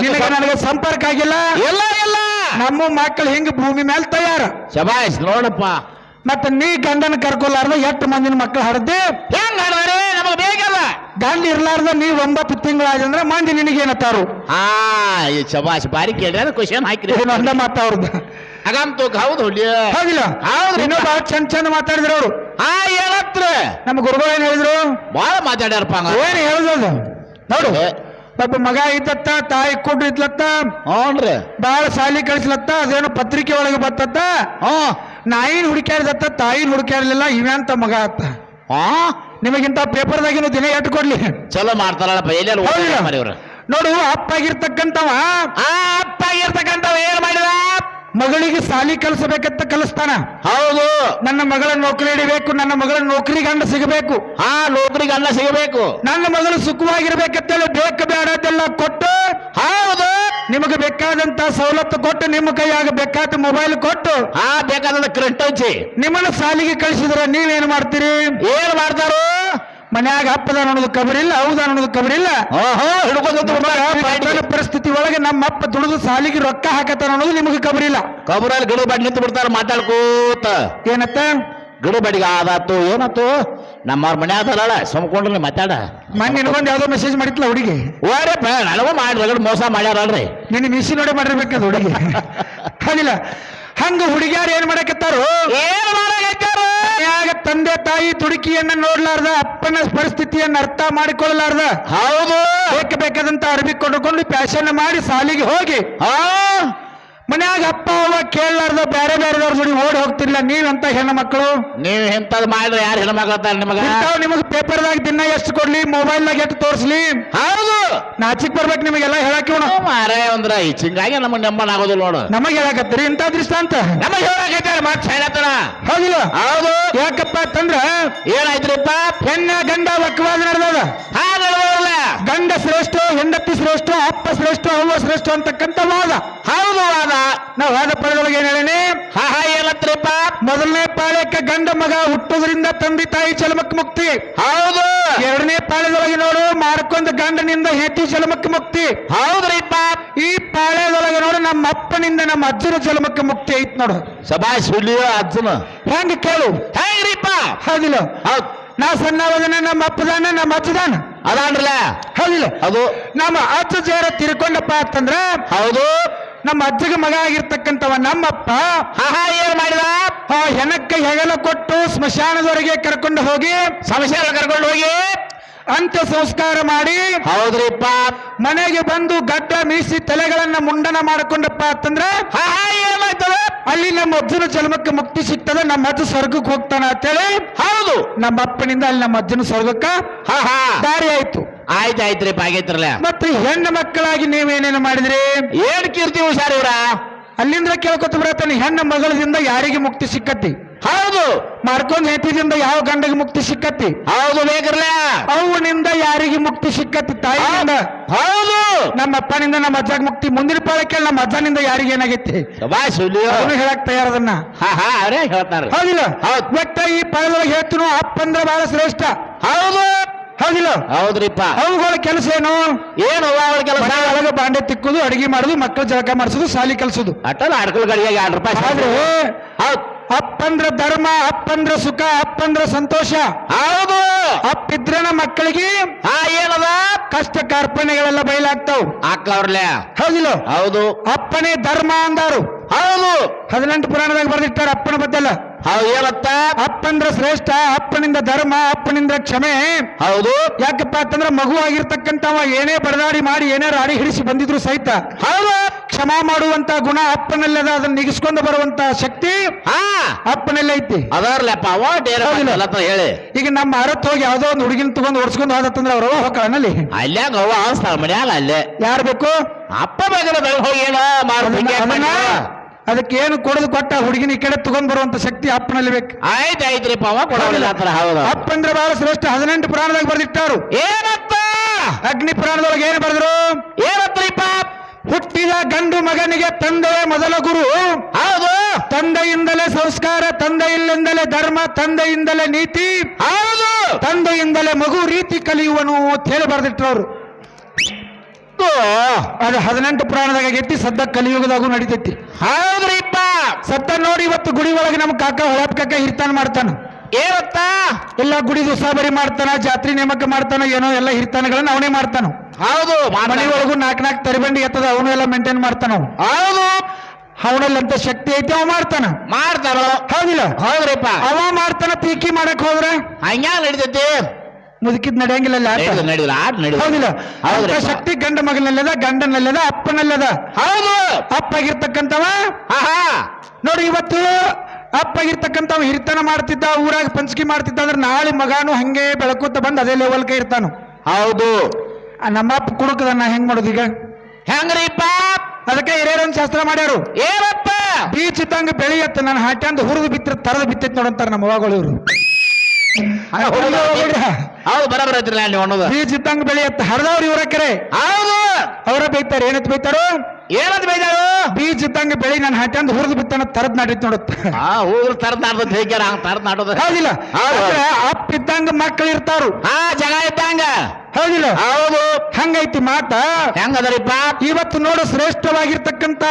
ನಿನಗೆ ನನಗೆ ಸಂಪರ್ಕ ಆಗಿಲ್ಲ. ಎಲ್ಲ ಇಲ್ಲ. ನಮ್ಮ ಮಕ್ಕಳು ಹಿಂಗ ಭೂಮಿ ಮೇಲೆ ತಯಾರ. ಶಬಾಯ್ಸ್ ನೋಡಪ್ಪ. ಮತ್ತೆ ನೀ ಗಂಡನ ಕರ್ಕೊಲಾರ್ದ ಎಷ್ಟು ಮಂದಿನ ಮಕ್ಕಳು ಹರಿದಿ? ಹೆಂಗ್ ಬೇಕಲ್ಲ ಗಂಡ ಇರ್ಲಾರ್ದ ನೀ ಒಂಬತ್ತು ತಿಂಗಳಾದಂದ್ರ ಮಂದಿ ನಿನಗೇನತ್ತಾರು? ಹಾ ಈ ಶಬಾಷ್ ಬಾರಿ ಕೇಳ್ರಿ ಅದು ಕ್ವಶನ್ ಹಾಕಿರಿ. ಇದು ನಂದ ಮಾತಾವ್ರದ್ದು ಹಾಗಂತೂ ಹೌದು ಹುಲಿ ಹೌದಿಲ್ಲ? ಹೌದ್ರಿ. ಇನ್ನೂ ಭಾಳ ಚಂದ ಚಂದ ಮಾತಾಡಿದ್ರು ಅವರು. ಹಾ ಹೇಳತ್ರ. ನಮ್ಮ ಗುರುಗಳು ಏನ್ ಹೇಳಿದ್ರು? ಬಾಳ ಮಾತಾಡ್ಯಾರಪ್ಪ ಹಂಗ. ಏನ್ ಹೇಳುದು ನೋಡು. ಒಬ್ಬ ಮಗ ಇದ್ದತ್ತ ತಾಯಿ ಕೊಟ್ಟು ಇದ್ಲತ್ತ ಹ್ಞೂನ್ರಿ ಬಾಳ ಸಾಲಿ ಕಳಿಸ್ಲತ್ತ ಅದೇನು ಪತ್ರಿಕೆ ಒಳಗೆ ಬತ್ತತ್ತ ಹ್ಞೂ ನಾಯಿನ ಹುಡುಕ್ಯಾಡ್ದತ್ತ ತಾಯಿನ ಹುಡುಕ್ಯಾಡ್ಲಿಲ್ಲ ಇವಂತ ಮಗ ಅತ್ತ ಹಾ? ನಿಮಗಿಂತ ಪೇಪರ್ದಾಗಿನ ದಿನ ಎಟ್ಟು ಕೊಡ್ಲಿ? ಚಲೋ ಮಾಡ್ತಾರಲ್ಲಪ್ಪ ಎಲ್ಲೆಲ್ಲ ಇವ್ರು ನೋಡು ಅಪ್ಪಾಗಿರ್ತಕ್ಕಂಥವ. ಆ ಅಪ್ಪ ಆಗಿರ್ತಕ್ಕಂಥವ್ ಏನ್ ಮಾಡಿದ? ಮಗಳಿಗೆ ಸಾಲಿ ಕಲಿಸಬೇಕಂತ ಕಲಿಸ್ತಾನ. ಹೌದು. ನನ್ನ ಮಗಳ ನೌಕರಿ ಹಿಡಿಬೇಕು ನನ್ನ ಮಗಳ ನೌಕರಿ ಗಂಡ ಸಿಗಬೇಕು. ಆ ನೌಕರಿಗೆ ಅನ್ನ ಸಿಗಬೇಕು. ನನ್ನ ಮಗಳು ಸುಖವಾಗಿರ್ಬೇಕಂತೇಳಿ ಬೇಕು ಬೇಡದೆಲ್ಲ ಕೊಟ್ಟು ಹೌದು. ನಿಮಗೆ ಬೇಕಾದಂತ ಸವಲತ್ತು ಕೊಟ್ಟು ನಿಮ್ಮ ಕೈಯಾಗ ಬೇಕಾದ ಮೊಬೈಲ್ ಕೊಟ್ಟು ಆ ಬೇಕಾದಂತ ಕರೆಂಟ್ ಹಚ್ಚಿ ನಿಮ್ಮನ್ನ ಸಾಲಿಗೆ ಕಳಿಸಿದ್ರೆ ನೀವೇನ್ ಮಾಡ್ತೀರಿ? ಏನ್ ಮಾಡ್ತಾರು? ಮನ್ಯಾಗ ಅಪ್ಪದ ಅನ್ನೋದು ಕಬರಿಲ್ಲ ಹೌದ ಅನ್ನೋದು ಕಬರಿಲ್ಲ. ಓಹೋ ಹಿಡ್ಕೊಂಡು ಪರಿಸ್ಥಿತಿ ಒಳಗೆ ನಮ್ಮ ಅಪ್ಪ ದುಡಿದು ಸಾಲಿಗೆ ರೊಕ್ಕ ಹಾಕತಾನ ಅನ್ನೋದು ನಿಮಗೆ ಕಬರಿಲ್ಲ. ಕಬರಲ್ಲಿ ಗಿಡ ಬಾಡಿ ನಿಂತು ಬಿಡ್ತಾರ ಮಾತಾಡ್ಕೋತ. ಏನತ್ತ? ಗಿಡ ಬಾಡಿಗೆ ಆದಾತು ಏನಾತು? ನಮ್ಮವ್ರ ಮನೆ ಅದಲ್ಲ ಸುಮ್ಕೊಂಡ್ರಿ ಮಾತಾಡ. ಮೊನ್ನೆ ನಿನಗೊಂದು ಯಾವ್ದೋ ಮೆಸೇಜ್ ಮಾಡಿತ್ತಲ್ಲ ಹುಡುಗಿ? ಓರಪ್ಪ ನನಗೂ ಮಾಡಿ ರಗಡ್ ಮೋಸ ಮಾಡ್ಯಾರಲ್ರಿ. ನಿನ್ನ ಮಿಸಿ ನೋಡಿ ಮಾಡಿರ್ಬೇಕದು ಹುಡುಗಿ. ಹಾಗಿಲ್ಲ. ಹಂಗ ಹುಡುಗಿಯಾರು ಏನ್ ಮಾಡಕತ್ತಾರು? ಏನ್ ಮಾಡಾಕತ್ತಾರ? ತಂದೆ ತಾಯಿ ತುಡುಕಿಯನ್ನ ನೋಡ್ಲಾರ್ದ ಅಪ್ಪನ ಪರಿಸ್ಥಿತಿಯನ್ನ ಅರ್ಥ ಮಾಡಿಕೊಳ್ಳಲಾರ್ದ. ಹೌದು. ಬೇಕ ಬೇಕಾದಂತ ಅರಬಿ ಕೊಂಡುಕೊಂಡು ಪ್ಯಾಶನ್ ಮಾಡಿ ಸಾಲಿಗೆ ಹೋಗಿ. ಹಾ. ಮನ್ಯಾಗ ಅಪ್ಪ ಅವ್ವ ಕೇಳಲಾರ್ದ ಬ್ಯಾರೆ ಬೇರೆದವ್ರ ಜೋಡಿ ಓಡಿ ಹೋಗ್ತಿರ್ಲಿಲ್ಲ ನೀವಂತ ಹೆಣ್ಣು ಮಕ್ಕಳು ನೀವ್ ಇಂಥದ್ ಮಾಡಿದ್ರೆ ಯಾರು ಹೆಣ್ಮಕ್ಳತ್ತಾರ ನಿಮಗ? ನಿಮಗೆ ಪೇಪರ್ ಪೇಪರ್ದಾಗ ದಿನ ಎಷ್ಟು ಕೊಡ್ಲಿ ಮೊಬೈಲ್ನಾಗ ಎಷ್ಟು ತೋರಿಸ್ಲಿ? ಹೌದು. ನಾಚಿಕ್ ಬರ್ಬೇಕು ನಿಮಗೆಲ್ಲ ಹೇಳಕ್ಕೆ ಮಾರೇ ಅಂದ್ರ ಈ ಚಿಂಗಾಗಿ ನಮಗ್ ನೆಮ್ಮನ್ ಆಗೋದಿಲ್ಲ ನೋಡು. ನಮಗ್ ಹೇಳಕತ್ತೀರಿ ದೃಷ್ಟ ಅಂತ? ನಮಗ್ ಹೇಳಕೈತೆ ಮತ್ ಹೇಳತ್ತಣ ಹೌದಿಲ್ಲ? ಹೌದು. ಯಾಕಪ್ಪ ಅಂತಂದ್ರ ಏನಾಯ್ತ್ರಿಪ್ಪ ಹೆಣ್ಣ ಗಂಡ ವಕ್ವಾದ ನಡೆದದ. ಗಂಡ ಶ್ರೇಷ್ಠ ಹೆಂಡತಿ ಶ್ರೇಷ್ಠ ಅಪ್ಪ ಶ್ರೇಷ್ಠ ಅವ್ವ ಶ್ರೇಷ್ಠ ಅಂತಕ್ಕಂಥ ವಾದ. ಹೌದು ವಾದ. ನಾವು ವಾದ ಪಡೆದೊಳಗೆ ಏನ್ ಹೇಳೀನಿ? ಹಾ ಹಾ ಏನತ್ರಪ್ಪ ಮೊದಲನೇ ಪಾಳ್ಯಕ್ಕೆ ಗಂಡ ಮಗ ಹುಟ್ಟುವುದರಿಂದ ತಂದೆ ತಾಯಿ ಚಲಮಕ್ ಮುಕ್ತಿ. ಹೌದು. ಎರಡನೇ ಪಾಳ್ಯದೊಳಗೆ ನೋಡು ಮಾರ್ಕೊಂಡ ಗಂಡನಿಂದ ಹೆಂಡತಿ ಚಲಮಕ್ ಮುಕ್ತಿ. ಹೌದ್ರಿಪ್ಪ ಈ ಪಾಳ್ಯದೊಳಗೆ ನೋಡು ನಮ್ಮ ಅಪ್ಪನಿಂದ ನಮ್ಮ ಅಜ್ಜನ ಚಲಮಕ್ಕೆ ಮುಕ್ತಿ ಐತ್ ನೋಡು. ಸಭಾ ಸುಳಿಯ ಅಜ್ಜನ? ಹೆಂಗ್ ಕೇಳು? ಹೇಗ್ರಿಪ್ಪ ಹೌದಿಲ್ಲ. ಹೌದ್. ನಾ ಸಣ್ಣವದನ ನಮ್ಮ ಅಪ್ಪದಾನ ನಮ್ಮ ಅಜ್ಜದಾನ. ಅದಾನ್ರಲ್ಲ? ಹೌದಿಲ್ಲ. ಅದು? ನಮ್ಮ ಅಜ್ಜ ಜೇರ ತಿರ್ಕೊಂಡಪ್ಪ ಅಂತಂದ್ರ ಹೌದು. ನಮ್ಮ ಅಜ್ಜಗ ಮಗ ಆಗಿರ್ತಕ್ಕಂಥವ ನಮ್ಮಪ್ಪ ಏನ್ ಮಾಡಿದ? ಹೆಣಕ್ಕೆ ಹೆಗಲ ಕೊಟ್ಟು ಸ್ಮಶಾನದವರೆಗೆ ಕರ್ಕೊಂಡು ಹೋಗಿ ಸಮಸ್ಯೆ ಕರ್ಕೊಂಡು ಹೋಗಿ ಅಂತ್ಯ ಸಂಸ್ಕಾರ ಮಾಡಿ ಹೌದ್ರಿಪ್ಪ ಮನೆಗೆ ಬಂದು ಗಡ್ಡ ಮೀಸಿ ತಲೆಗಳನ್ನ ಮುಂಡನ ಮಾಡಿಕೊಂಡಪ್ಪ ಅಂತಂದ್ರೆ ಅಲ್ಲಿ ನಮ್ಮ ಅಜ್ಜನ ಜನ್ಮಕ್ಕೆ ಮುಕ್ತಿ ಸಿಗ್ತದೆ ನಮ್ಮ ಅಜ್ಜ ಸ್ವರ್ಗಕ್ಕೆ ಹೋಗ್ತಾನ ಅಂತೇಳಿ ಹೌದು. ನಮ್ಮ ಅಪ್ಪನಿಂದ ಅಲ್ಲಿ ನಮ್ಮ ಅಜ್ಜನ ಸ್ವರ್ಗಕ್ಕ ದಾರಿ ಆಯ್ತು. ಆಯ್ತು ಆಯ್ತ್ರಿಪ್ಪ ಆಗೈತ್ರಲ್ಲ ಮತ್ತೆ ಹೆಣ್ಣು ಮಕ್ಕಳಾಗಿ ನೀವೇನೇನು ಮಾಡಿದ್ರಿ? ಏನ್ ಕೀರ್ತಿ ಹುಷಾರಿವ್ರ? ಅಲ್ಲಿಂದ ಕೇಳ್ಕೊತ ಬರತ್ತಾನೆ ಹೆಣ್ಣ ಮಗಳದಿಂದ ಯಾರಿಗೆ ಮುಕ್ತಿ ಸಿಕ್ಕತ್ತಿ ಹೌದು. ಮಾಡ್ಕೊಂಡ್ ಹೆಂಡತಿದಿಂದ ಯಾವ ಗಂಡಗೆ ಮುಕ್ತಿ ಸಿಕ್ಕತ್ತಿ ಹೌದು ಬೇಕ್ರಲ್ಲ ಅವನಿಂದ ಯಾರಿಗೆ ಮುಕ್ತಿ ಸಿಕ್ಕತ್ತಿ ತಾಯಿಯಿಂದ? ಹೌದು. ನಮ್ಮ ಅಪ್ಪನಿಂದ ನಮ್ಮ ಅಜ್ಜಾಗ ಮುಕ್ತಿ ಮುಂದಿನ ಪಾಳಕ್ಕೆ ನಮ್ಮ ಅಜ್ಜನಿಂದ ಯಾರಿಗೆ ಏನಾಗೈತಿ? ಅವನು ಹೇಳಕ್ ತಯಾರದನ್ನ. ಹಾ ಹಾ ಅವರೇ ಹೇಳ್ತಾರೆ. ಹೌದಿಲ್ಲ? ಹೌದು. ಒಟ್ಟ ಈ ಪಾಳದೊಳಗೆ ಹೇಳ್ತೀನೋ ಅಪ್ಪಂದ್ರ ಬಹಳ ಶ್ರೇಷ್ಠ. ಹೌದು. ಹೌದಿಲ್ಲ? ಹೌದ್ರಿಪ್ಪ. ಅವುಗಳ ಕೆಲಸ ಏನು? ಏನು ಅವಳ ಕೆಲಸ? ಒಳಗೆ ಬಾಂಡೆ ತಿಕ್ಕುದು ಅಡಿಗೆ ಮಾಡುದು ಮಕ್ಕಳು ಜಳಕ ಮಾಡಿಸುದು ಸಾಲಿ ಕಲ್ಸೋದು. ಅಟಲ್ ಅಡ್ಕಲ್ ಆಡ್ರಿ ಎರಡು ರೂಪಾಯಿ ಹೌದ್. ಅಪ್ಪಂದ್ರ ಧರ್ಮ ಅಪ್ಪಂದ್ರ ಸುಖ ಅಪ್ಪಂದ್ರ ಸಂತೋಷ. ಹೌದು. ಅಪ್ಪಿದ್ರನ ಮಕ್ಕಳಿಗೆ ಆ ಏನದ? ಕಷ್ಟ ಕಾರ್ಪಣ್ಯಗಳೆಲ್ಲ ಬಯಲಾಗ್ತಾವ್ ಹಾಕ್ಲವ್ರಲ್ಲೇ ಹೌದಿಲ್ಲ? ಹೌದು. ಅಪ್ಪನೇ ಧರ್ಮ ಅಂದಾರು. ಹೌದು. ಹದಿನೆಂಟು ಪುರಾಣದಾಗ ಬರೆದಿಟ್ಟಾರ ಅಪ್ಪನ ಬದ್ದಲ್ಲ. ಹೌದು ಏನತ್ತ? ಅಪ್ಪಂದ್ರ ಶ್ರೇಷ್ಠ ಅಪ್ಪನಿಂದ ಧರ್ಮ ಅಪ್ಪನಿಂದ ಕ್ಷಮೆ. ಹೌದು. ಯಾಕಪ್ಪ ಅಂತಂದ್ರ ಮಗು ಆಗಿರ್ತಕ್ಕಂಥವ ಏನೇ ಬಡದಾಡಿ ಮಾಡಿ ಏನಾರು ರಾಡಿ ಹಿಡಿಸಿ ಬಂದಿದ್ರು ಸಹಿತ. ಹೌದು. ಕ್ಷಮಾ ಮಾಡುವಂತ ಗುಣ ಅಪ್ಪನಲ್ಲದ ಅದನ್ನ ನಿಗಿಸ್ಕೊಂಡು ಬರುವಂತ ಶಕ್ತಿ ಹಾ. ಅಪ್ಪನಲ್ಲಿ ಐತಿ. ಅದಾರ್ಲೆಪ್ಪ ಅವ ಡೇರ. ಹೇಳಿ. ಈಗ ನಮ್ಮ ಅರತ್ ಹೋಗಿ ಯಾವ್ದೋ ಒಂದು ಹುಡುಗಿನ ತಗೊಂಡು ಓಡಿಸ್ಕೊಂಡು ಹೋದತ್ತಂದ್ರೆ ಅವ್ರ ಹೋಗ್ಕಳನಲ್ಲಿ ಅಲ್ಲೇ ಗವ ಅವಸ್ಥಳ ಮನ್ಯಾಗ ಅಲ್ಲೇ ಯಾರು ಬೇಕು? ಅಪ್ಪ ಹೋಗಿ ಏನೋ ಮಾಡ್ತೀನಿ ಅದಕ್ಕೆ ಏನು ಕೊಡದು ಕೊಟ್ಟ ಹುಡುಗಿನ ಈ ಕಡೆ ತಗೊಂಡ್ ಬರುವಂತ ಶಕ್ತಿ ಅಪ್ಪನಲ್ಲಿ ಬೇಕು. ಆಯ್ತು ಆಯ್ತ್ರಿಪ್ಪ ಅವ ಕೊಡೋದಿಲ್ಲ ಆತರ ಹೌದು ಅಪ್ಪಂದ್ರೆ ಬಹಳ ಶ್ರೇಷ್ಠ. ಹದಿನೆಂಟು ಪುರಾಣದಾಗ ಬರ್ದಿಟ್ಟಾರು. ಏನಪ್ಪ? ಅಗ್ನಿ ಪುರಾಣದೊಳಗೆ ಏನು ಬರೆದ್ರು? ಏನತ್ರಿಪ್ಪ? ಹುಟ್ಟಿದ ಗಂಡು ಮಗನಿಗೆ ತಂದೆಯೇ ಮೊದಲ ಗುರು. ಹೌದು. ತಂದೆಯಿಂದಲೇ ಸಂಸ್ಕಾರ ತಂದೆಯಿಂದಲೇ ಧರ್ಮ ತಂದೆಯಿಂದಲೇ ನೀತಿ. ಹೌದು. ತಂದೆಯಿಂದಲೇ ಮಗು ರೀತಿ ಕಲಿಯುವನು ಅಂತ ಹೇಳಿ ಬರೆದಿಟ್ರು ಅವರು ಅದು ಹದಿನೆಂಟು ಪುರಾಣದಾಗ ಆಗೈತಿ ಸದ್ದ ಕಲಿಯುಗದಾಗೂ ನಡಿತೈತಿ. ಹೌದ್ರಿಪ್ಪ. ಸತ್ತ ನೋಡಿ ಇವತ್ತು ಗುಡಿ ಒಳಗೆ ನಮ್ ಕಾಕ ಹೊಳಪ್ ಕಾಕ ಹಿರ್ತಾನ ಮಾಡ್ತಾನ. ಏನತ್ತ ಎಲ್ಲ ಗುಡಿ ದುಸಾಬರಿ ಮಾಡ್ತಾನ ಜಾತ್ರೆ ನೇಮಕ ಮಾಡ್ತಾನ ಏನೋ ಎಲ್ಲ ಹಿರ್ತಾನಗಳನ್ನ ಅವನೇ ಮಾಡ್ತಾನ. ಹೌದು ಮನೆ ಒಳಗೂ ನಾಲ್ಕು ನಾಲ್ಕು ತರಿಬಂಡಿ ಎತ್ತದ ಅವನು ಎಲ್ಲ ಮೇಂಟೈನ್ ಮಾಡ್ತಾನ ಹೌದು. ಅವನಲ್ಲಿ ಅಂತ ಶಕ್ತಿ ಐತಿ ಅವ ಮಾಡ್ತಾನ. ಮಾಡ್ತಾರ ಹೌದಿಲ್ಲ? ಹೌದ್ರಪ್ಪ. ಅವ ಮಾಡ್ತಾನ ತೀಕಿ ಮಾಡಕ್ ಹೋದ್ರ? ಹಂಗ್ಯಾ ನಡೀತೈತಿ? ಮುದುಕಿದ್ ನಡೆಯಂಗಿಲ್ಲ ಆಟ. ಹೌದಿಲ್ಲ? ಹೌದ್ರಿ ಶಕ್ತಿ ಗಂಡ ಮಗನಲ್ಲದ ಗಂಡನಲ್ಲದ ಅಪ್ಪನಲ್ಲದ? ಹೌದು. ಅಪ್ಪಾಗಿರ್ತಕ್ಕಂಥವ? ನೋಡಿ ಇವತ್ತು ಅಪ್ಪಾಗಿರ್ತಕ್ಕಂಥವ ಹಿರಿತನ ಮಾಡ್ತಿದ್ದ ಊರಾಗ ಪಂಚಕಿ ಮಾಡ್ತಿದ್ದ ಅಂದ್ರೆ ನಾಳೆ ಮಗಾನು ಹಂಗೆ ಬೆಳಕುತ್ತ ಬಂದ ಅದೇ ಲೆವೆಲ್ಗೆ ಇರ್ತಾನು. ಹೌದು. ಆ ನಮ್ಮ ಕುಡುಕದ ನಾ ಹೆಂಗ್ ಮಾಡೋದು ಈಗ? ಹೆಂಗ್ರಿಪ್ಪ ಅದಕ್ಕೆ ಹಿರಿಯರೊಂದು ಶಾಸ್ತ್ರ ಮಾಡ್ಯಾರು. ಏನಪ್ಪ? ಬೀಚ್ ಇದ್ದಂಗ ಬೆಳೆಯತ್ತ ನನ್ನ ಹಾಟ್ಯಾಂದ ಹುರಿದು ಬಿತ್ತಿರ ತರದು ಬಿತ್ತೈತಿ ನೋಡಂತಾರ ನಮ್ಮ ಅವಾಗಳು ಇವರು. ಹೌದು ಬರಬರ ಐತ್ರಿಲ್ಲ ನೀವು ಒಣದು ಇದ್ದಂಗ ಬೆಳೆಯತ್ತ ಹರಿದವ್ರು ಇವರ ಕರೆ. ಹೌದು. ಅವರ ಬೈತಾರೆ ಏನತ್ ಬೈತಾರೋ? ಏನಂತ ಬೈದಾರು ಬೀಜ ಇದ್ದಂಗೆ ಬೆಳಿ ನನ್ನ ಅಂದ್ ಹುರಿದು ಬಿತ್ತನ ತರದ್ ನಾಡಿತ್ ನೋಡುತ್ತ ಆ ಹೋದ್ರು ತರದ್ ನಾಡ್ದು ಹೇಗ್ಯಾರ ಹಂಗ ತರದ್ ನಾಡೋದು. ಹೌದಿಲ್ಲ. ಹೌದು. ಅಪ್ಪ ಇದ್ದಂಗ ಮಕ್ಕಳು ಇರ್ತಾರು. ಹಾ ಜಗ ಇದ್ದಂಗ. ಹೌದಿಲ್ಲ. ಹೌದು. ಹಂಗೈತಿ ಮಾತ. ಹೆಂಗದರಿಪ್ಪ? ಇವತ್ತು ನೋಡು ಶ್ರೇಷ್ಠವಾಗಿರ್ತಕ್ಕಂತ.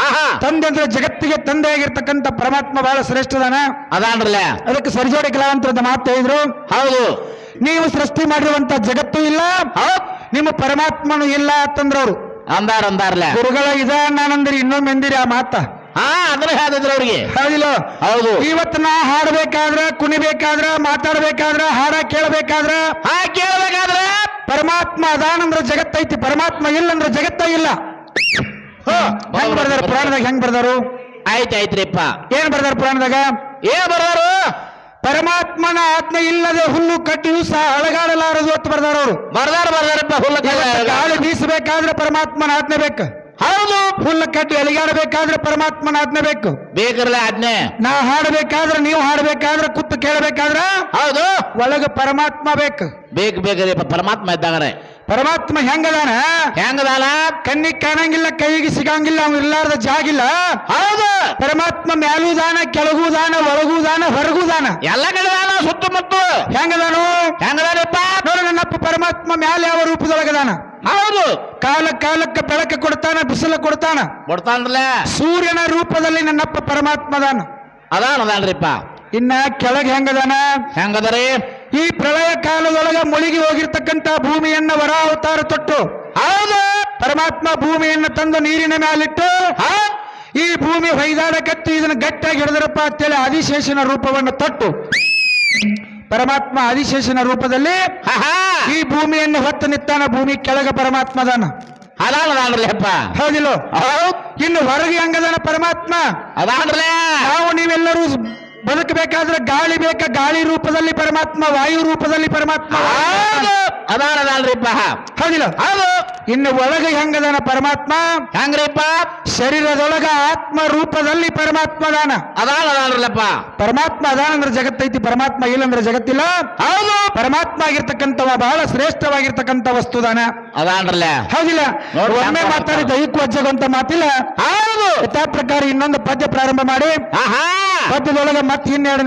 ಹಾ ಹಾ ತಂದೆ ಅಂದ್ರೆ ಜಗತ್ತಿಗೆ ತಂದೆ ಆಗಿರ್ತಕ್ಕಂತ ಪರಮಾತ್ಮ ಬಹಳ ಶ್ರೇಷ್ಠದಾನ. ಅದಾನ್ರಲ್ಲ ಅದಕ್ಕೆ ಸರ್ಜೋಡಿ ಅಂತ ಮಾತು ಹೇಳಿದ್ರು. ಹೌದು. ನೀವು ಸೃಷ್ಟಿ ಮಾಡಿರುವಂತ ಜಗತ್ತು ಇಲ್ಲ. ಹೌದ್. ನಿಮ್ಮ ಪರಮಾತ್ಮನು ಇಲ್ಲ ಅಂತಂದ್ರವ್ರು. ಅಂದಾರ ಅಂದಾರಲ್ಲ ಗುರುಗಳ ಇದ ನಾನಂದ್ರಿ ಇನ್ನೊಮ್ಮೆ ಎಂದಿರಿ ಆ ಮಾತ. ಹಾ ಅದನ್ನ ಹೇಳಿದ್ರು ಅವ್ರಿಗೆ. ಹೌದಿಲ್ಲ? ಹೌದು. ಇವತ್ತು ನಾ ಹಾಡ್ಬೇಕಾದ್ರ ಕುಣಿಬೇಕಾದ್ರ ಮಾತಾಡ್ಬೇಕಾದ್ರ ಹಾಡ ಕೇಳಬೇಕಾದ್ರ ಹಾ ಕೇಳ್ಬೇಕಾದ್ರೆ. ಪರಮಾತ್ಮ ಅದಾನಂದ್ರ ಜಗತ್ತೈತಿ ಪರಮಾತ್ಮ ಇಲ್ಲಂದ್ರ ಜಗತ್ತ ಇಲ್ಲ. ಹೆಂಗ್ ಬರ್ದಾರ ಪುರಾಣದಾಗ ಹೆಂಗ್ ಬರ್ದಾರು? ಆಯ್ತು ಆಯ್ತ್ರಿಪ್ಪ. ಏನ್ ಬರ್ದಾರ ಪುರಾಣದಾಗ? ಏನ್ ಬರೋರು ಪರಮಾತ್ಮನ ಆಜ್ಞೆ ಇಲ್ಲದೆ ಹುಲ್ಲು ಕಟ್ಟಿಯೂ ಸಹ ಅಳಗಾಡಲಾರದು ಅಂತ ಬರ್ದಾರ ಅವರು. ಬರ್ದಾರ ಬರ್ದಾರಪ್ಪ ಹುಲ್ಲು ಗಾಳಿ ಬೀಸಬೇಕಾದ್ರೆ ಪರಮಾತ್ಮನ ಆಜ್ಞೆ ಬೇಕು. ಹೌದು. ಹುಲ್ಲು ಕಟ್ಟಿ ಅಲಿಗಾಡಬೇಕಾದ್ರೆ ಪರಮಾತ್ಮನ ಆಜ್ಞೆ ಬೇಕು. ಬೇಕಿರಲ್ಲ ಆಜ್ಞೆ. ನಾ ಹಾಡಬೇಕಾದ್ರೆ ನೀವು ಹಾಡಬೇಕಾದ್ರೆ ಕುತ್ತು ಕೇಳಬೇಕಾದ್ರ ಹೌದು. ಒಳಗೆ ಪರಮಾತ್ಮ ಬೇಕು. ಬೇಕು ಬೇಕ್ರಿಪ್ಪ ಪರಮಾತ್ಮ ಇದ್ದಾಗರೆ ಪರಮಾತ್ಮ ಹೆಂಗದಾನ? ಹೆಂಗದಾನ? ಕಣ್ಣಿಗೆ ಕಾಣಂಗಿಲ್ಲ ಕೈಗೆ ಸಿಗಂಗಿಲ್ಲ ಅವ್ನು ಇರ್ಲಾರ್ದ ಜಾಗಿಲ್ಲ. ಹೌದು. ಪರಮಾತ್ಮ ಮ್ಯಾಲೂ ದಾನ ಕೆಳಗೂ ದಾನ ಒಳಗೂ ದಾನ ಹೊರಗೂ ದಾನ ಎಲ್ಲ ಕಡೆ ದಾನ ಸುತ್ತಮುತ್ತ. ಹೆಂಗದಾನು? ಹೆಂಗದಾನಪ್ಪ? ನೋಡು ನನ್ನಪ್ಪ ಪರಮಾತ್ಮ ಮ್ಯಾಲೆ ಯಾವ ರೂಪದೊಳಗದಾನ? ಹೌದು. ಕಾಲ ಕಾಲಕ್ಕೆ ಬೆಳಕ ಕೊಡ್ತಾನ ಬಿಸಿಲು ಕೊಡ್ತಾನ. ಕೊಡ್ತಾನಲ್ಲ ಸೂರ್ಯನ ರೂಪದಲ್ಲಿ ನನ್ನಪ್ಪ ಪರಮಾತ್ಮ ಅದಾನ ಅದಾನ ಅದಾನ್ರಿಪ್ಪ ಇನ್ನ ಕೆಳಗೆ ಹೆಂಗದಾನ? ಹೆಂಗದರಿ? ಈ ಪ್ರಳಯ ಕಾಲದೊಳಗ ಮುಳುಗಿ ಹೋಗಿರ್ತಕ್ಕಂತ ಭೂಮಿಯನ್ನ ವರ ಅವತಾರ ತೊಟ್ಟು. ಹೌದು. ಪರಮಾತ್ಮ ಭೂಮಿಯನ್ನ ತಂದು ನೀರಿನ ಮೇಲಿಟ್ಟು. ಈ ಭೂಮಿ ಹೊಯ್ದಾಡ ಕತ್ತಿ ಇದನ್ನ ಗಟ್ಟಿಯಾಗಿ ಹಿಡಿದ್ರಪ್ಪ ಅಂತೇಳಿ ಆದಿಶೇಷನ ರೂಪವನ್ನು ತೊಟ್ಟು. ಪರಮಾತ್ಮ ಆದಿಶೇಷನ ರೂಪದಲ್ಲಿ ಈ ಭೂಮಿಯನ್ನು ಹೊತ್ತು ನಿತ್ತಾನ ಭೂಮಿ ಕೆಳಗ ಪರಮಾತ್ಮದಾನ ಹೌದಿಲ್ಲ? ಇನ್ನು ಹೊರಗೆ ಹಂಗದಾನ ಪರಮಾತ್ಮ? ಅದಾನ್ರಲ್ಲ ನಾವು ನೀವೆಲ್ಲರೂ ಬದುಕಬೇಕಾದ್ರೆ ಗಾಳಿ ಬೇಕ? ಗಾಳಿ ರೂಪದಲ್ಲಿ ಪರಮಾತ್ಮ ವಾಯು ರೂಪದಲ್ಲಿ ಪರಮಾತ್ಮ. ಹೌದು ಅದಾನ ಅದಾನ್ರಿಪ್ಪ ಹೌದಿಲ್ಲ. ಹೌದು. ಇನ್ನು ಒಳಗೆ ಹೆಂಗದಾನ ಪರಮಾತ್ಮ? ಹೆಂಗ್ರಿಪ್ಪ? ಶರೀರದೊಳಗ ಆತ್ಮ ರೂಪದಲ್ಲಿ ಪರಮಾತ್ಮ ದಾನ ಅದಾನದಲ್ರಲ್ಲಪ್ಪ ಪರಮಾತ್ಮ ಅದಾನ ಅಂದ್ರೆ ಜಗತ್ತೈತಿ ಪರಮಾತ್ಮ ಇಲ್ಲಂದ್ರೆ ಜಗತ್ತಿಲ್ಲ. ಹೌದು. ಪರಮಾತ್ಮ ಆಗಿರ್ತಕ್ಕಂಥವ ಬಹಳ ಶ್ರೇಷ್ಠವಾಗಿರ್ತಕ್ಕಂಥ ವಸ್ತುದಾನ ಅದಾನ್ರಲ್ಲ. ಹೌದಿಲ್ಲ. ಒಮ್ಮೆ ಮಾತಾಡಿ ದೈಹಿಕ ವಜ್ಜಗಂತ ಮಾತಿಲ್ಲ. ಹೌದು. ಯಥಾ ಪ್ರಕಾರ ಇನ್ನೊಂದು ಪದ್ಯ ಪ್ರಾರಂಭ ಮಾಡಿ. ಆಹಾ. ಪದ್ಯದೊಳಗೆ ಮತ್ತೆ ಇನ್ನೆರಡು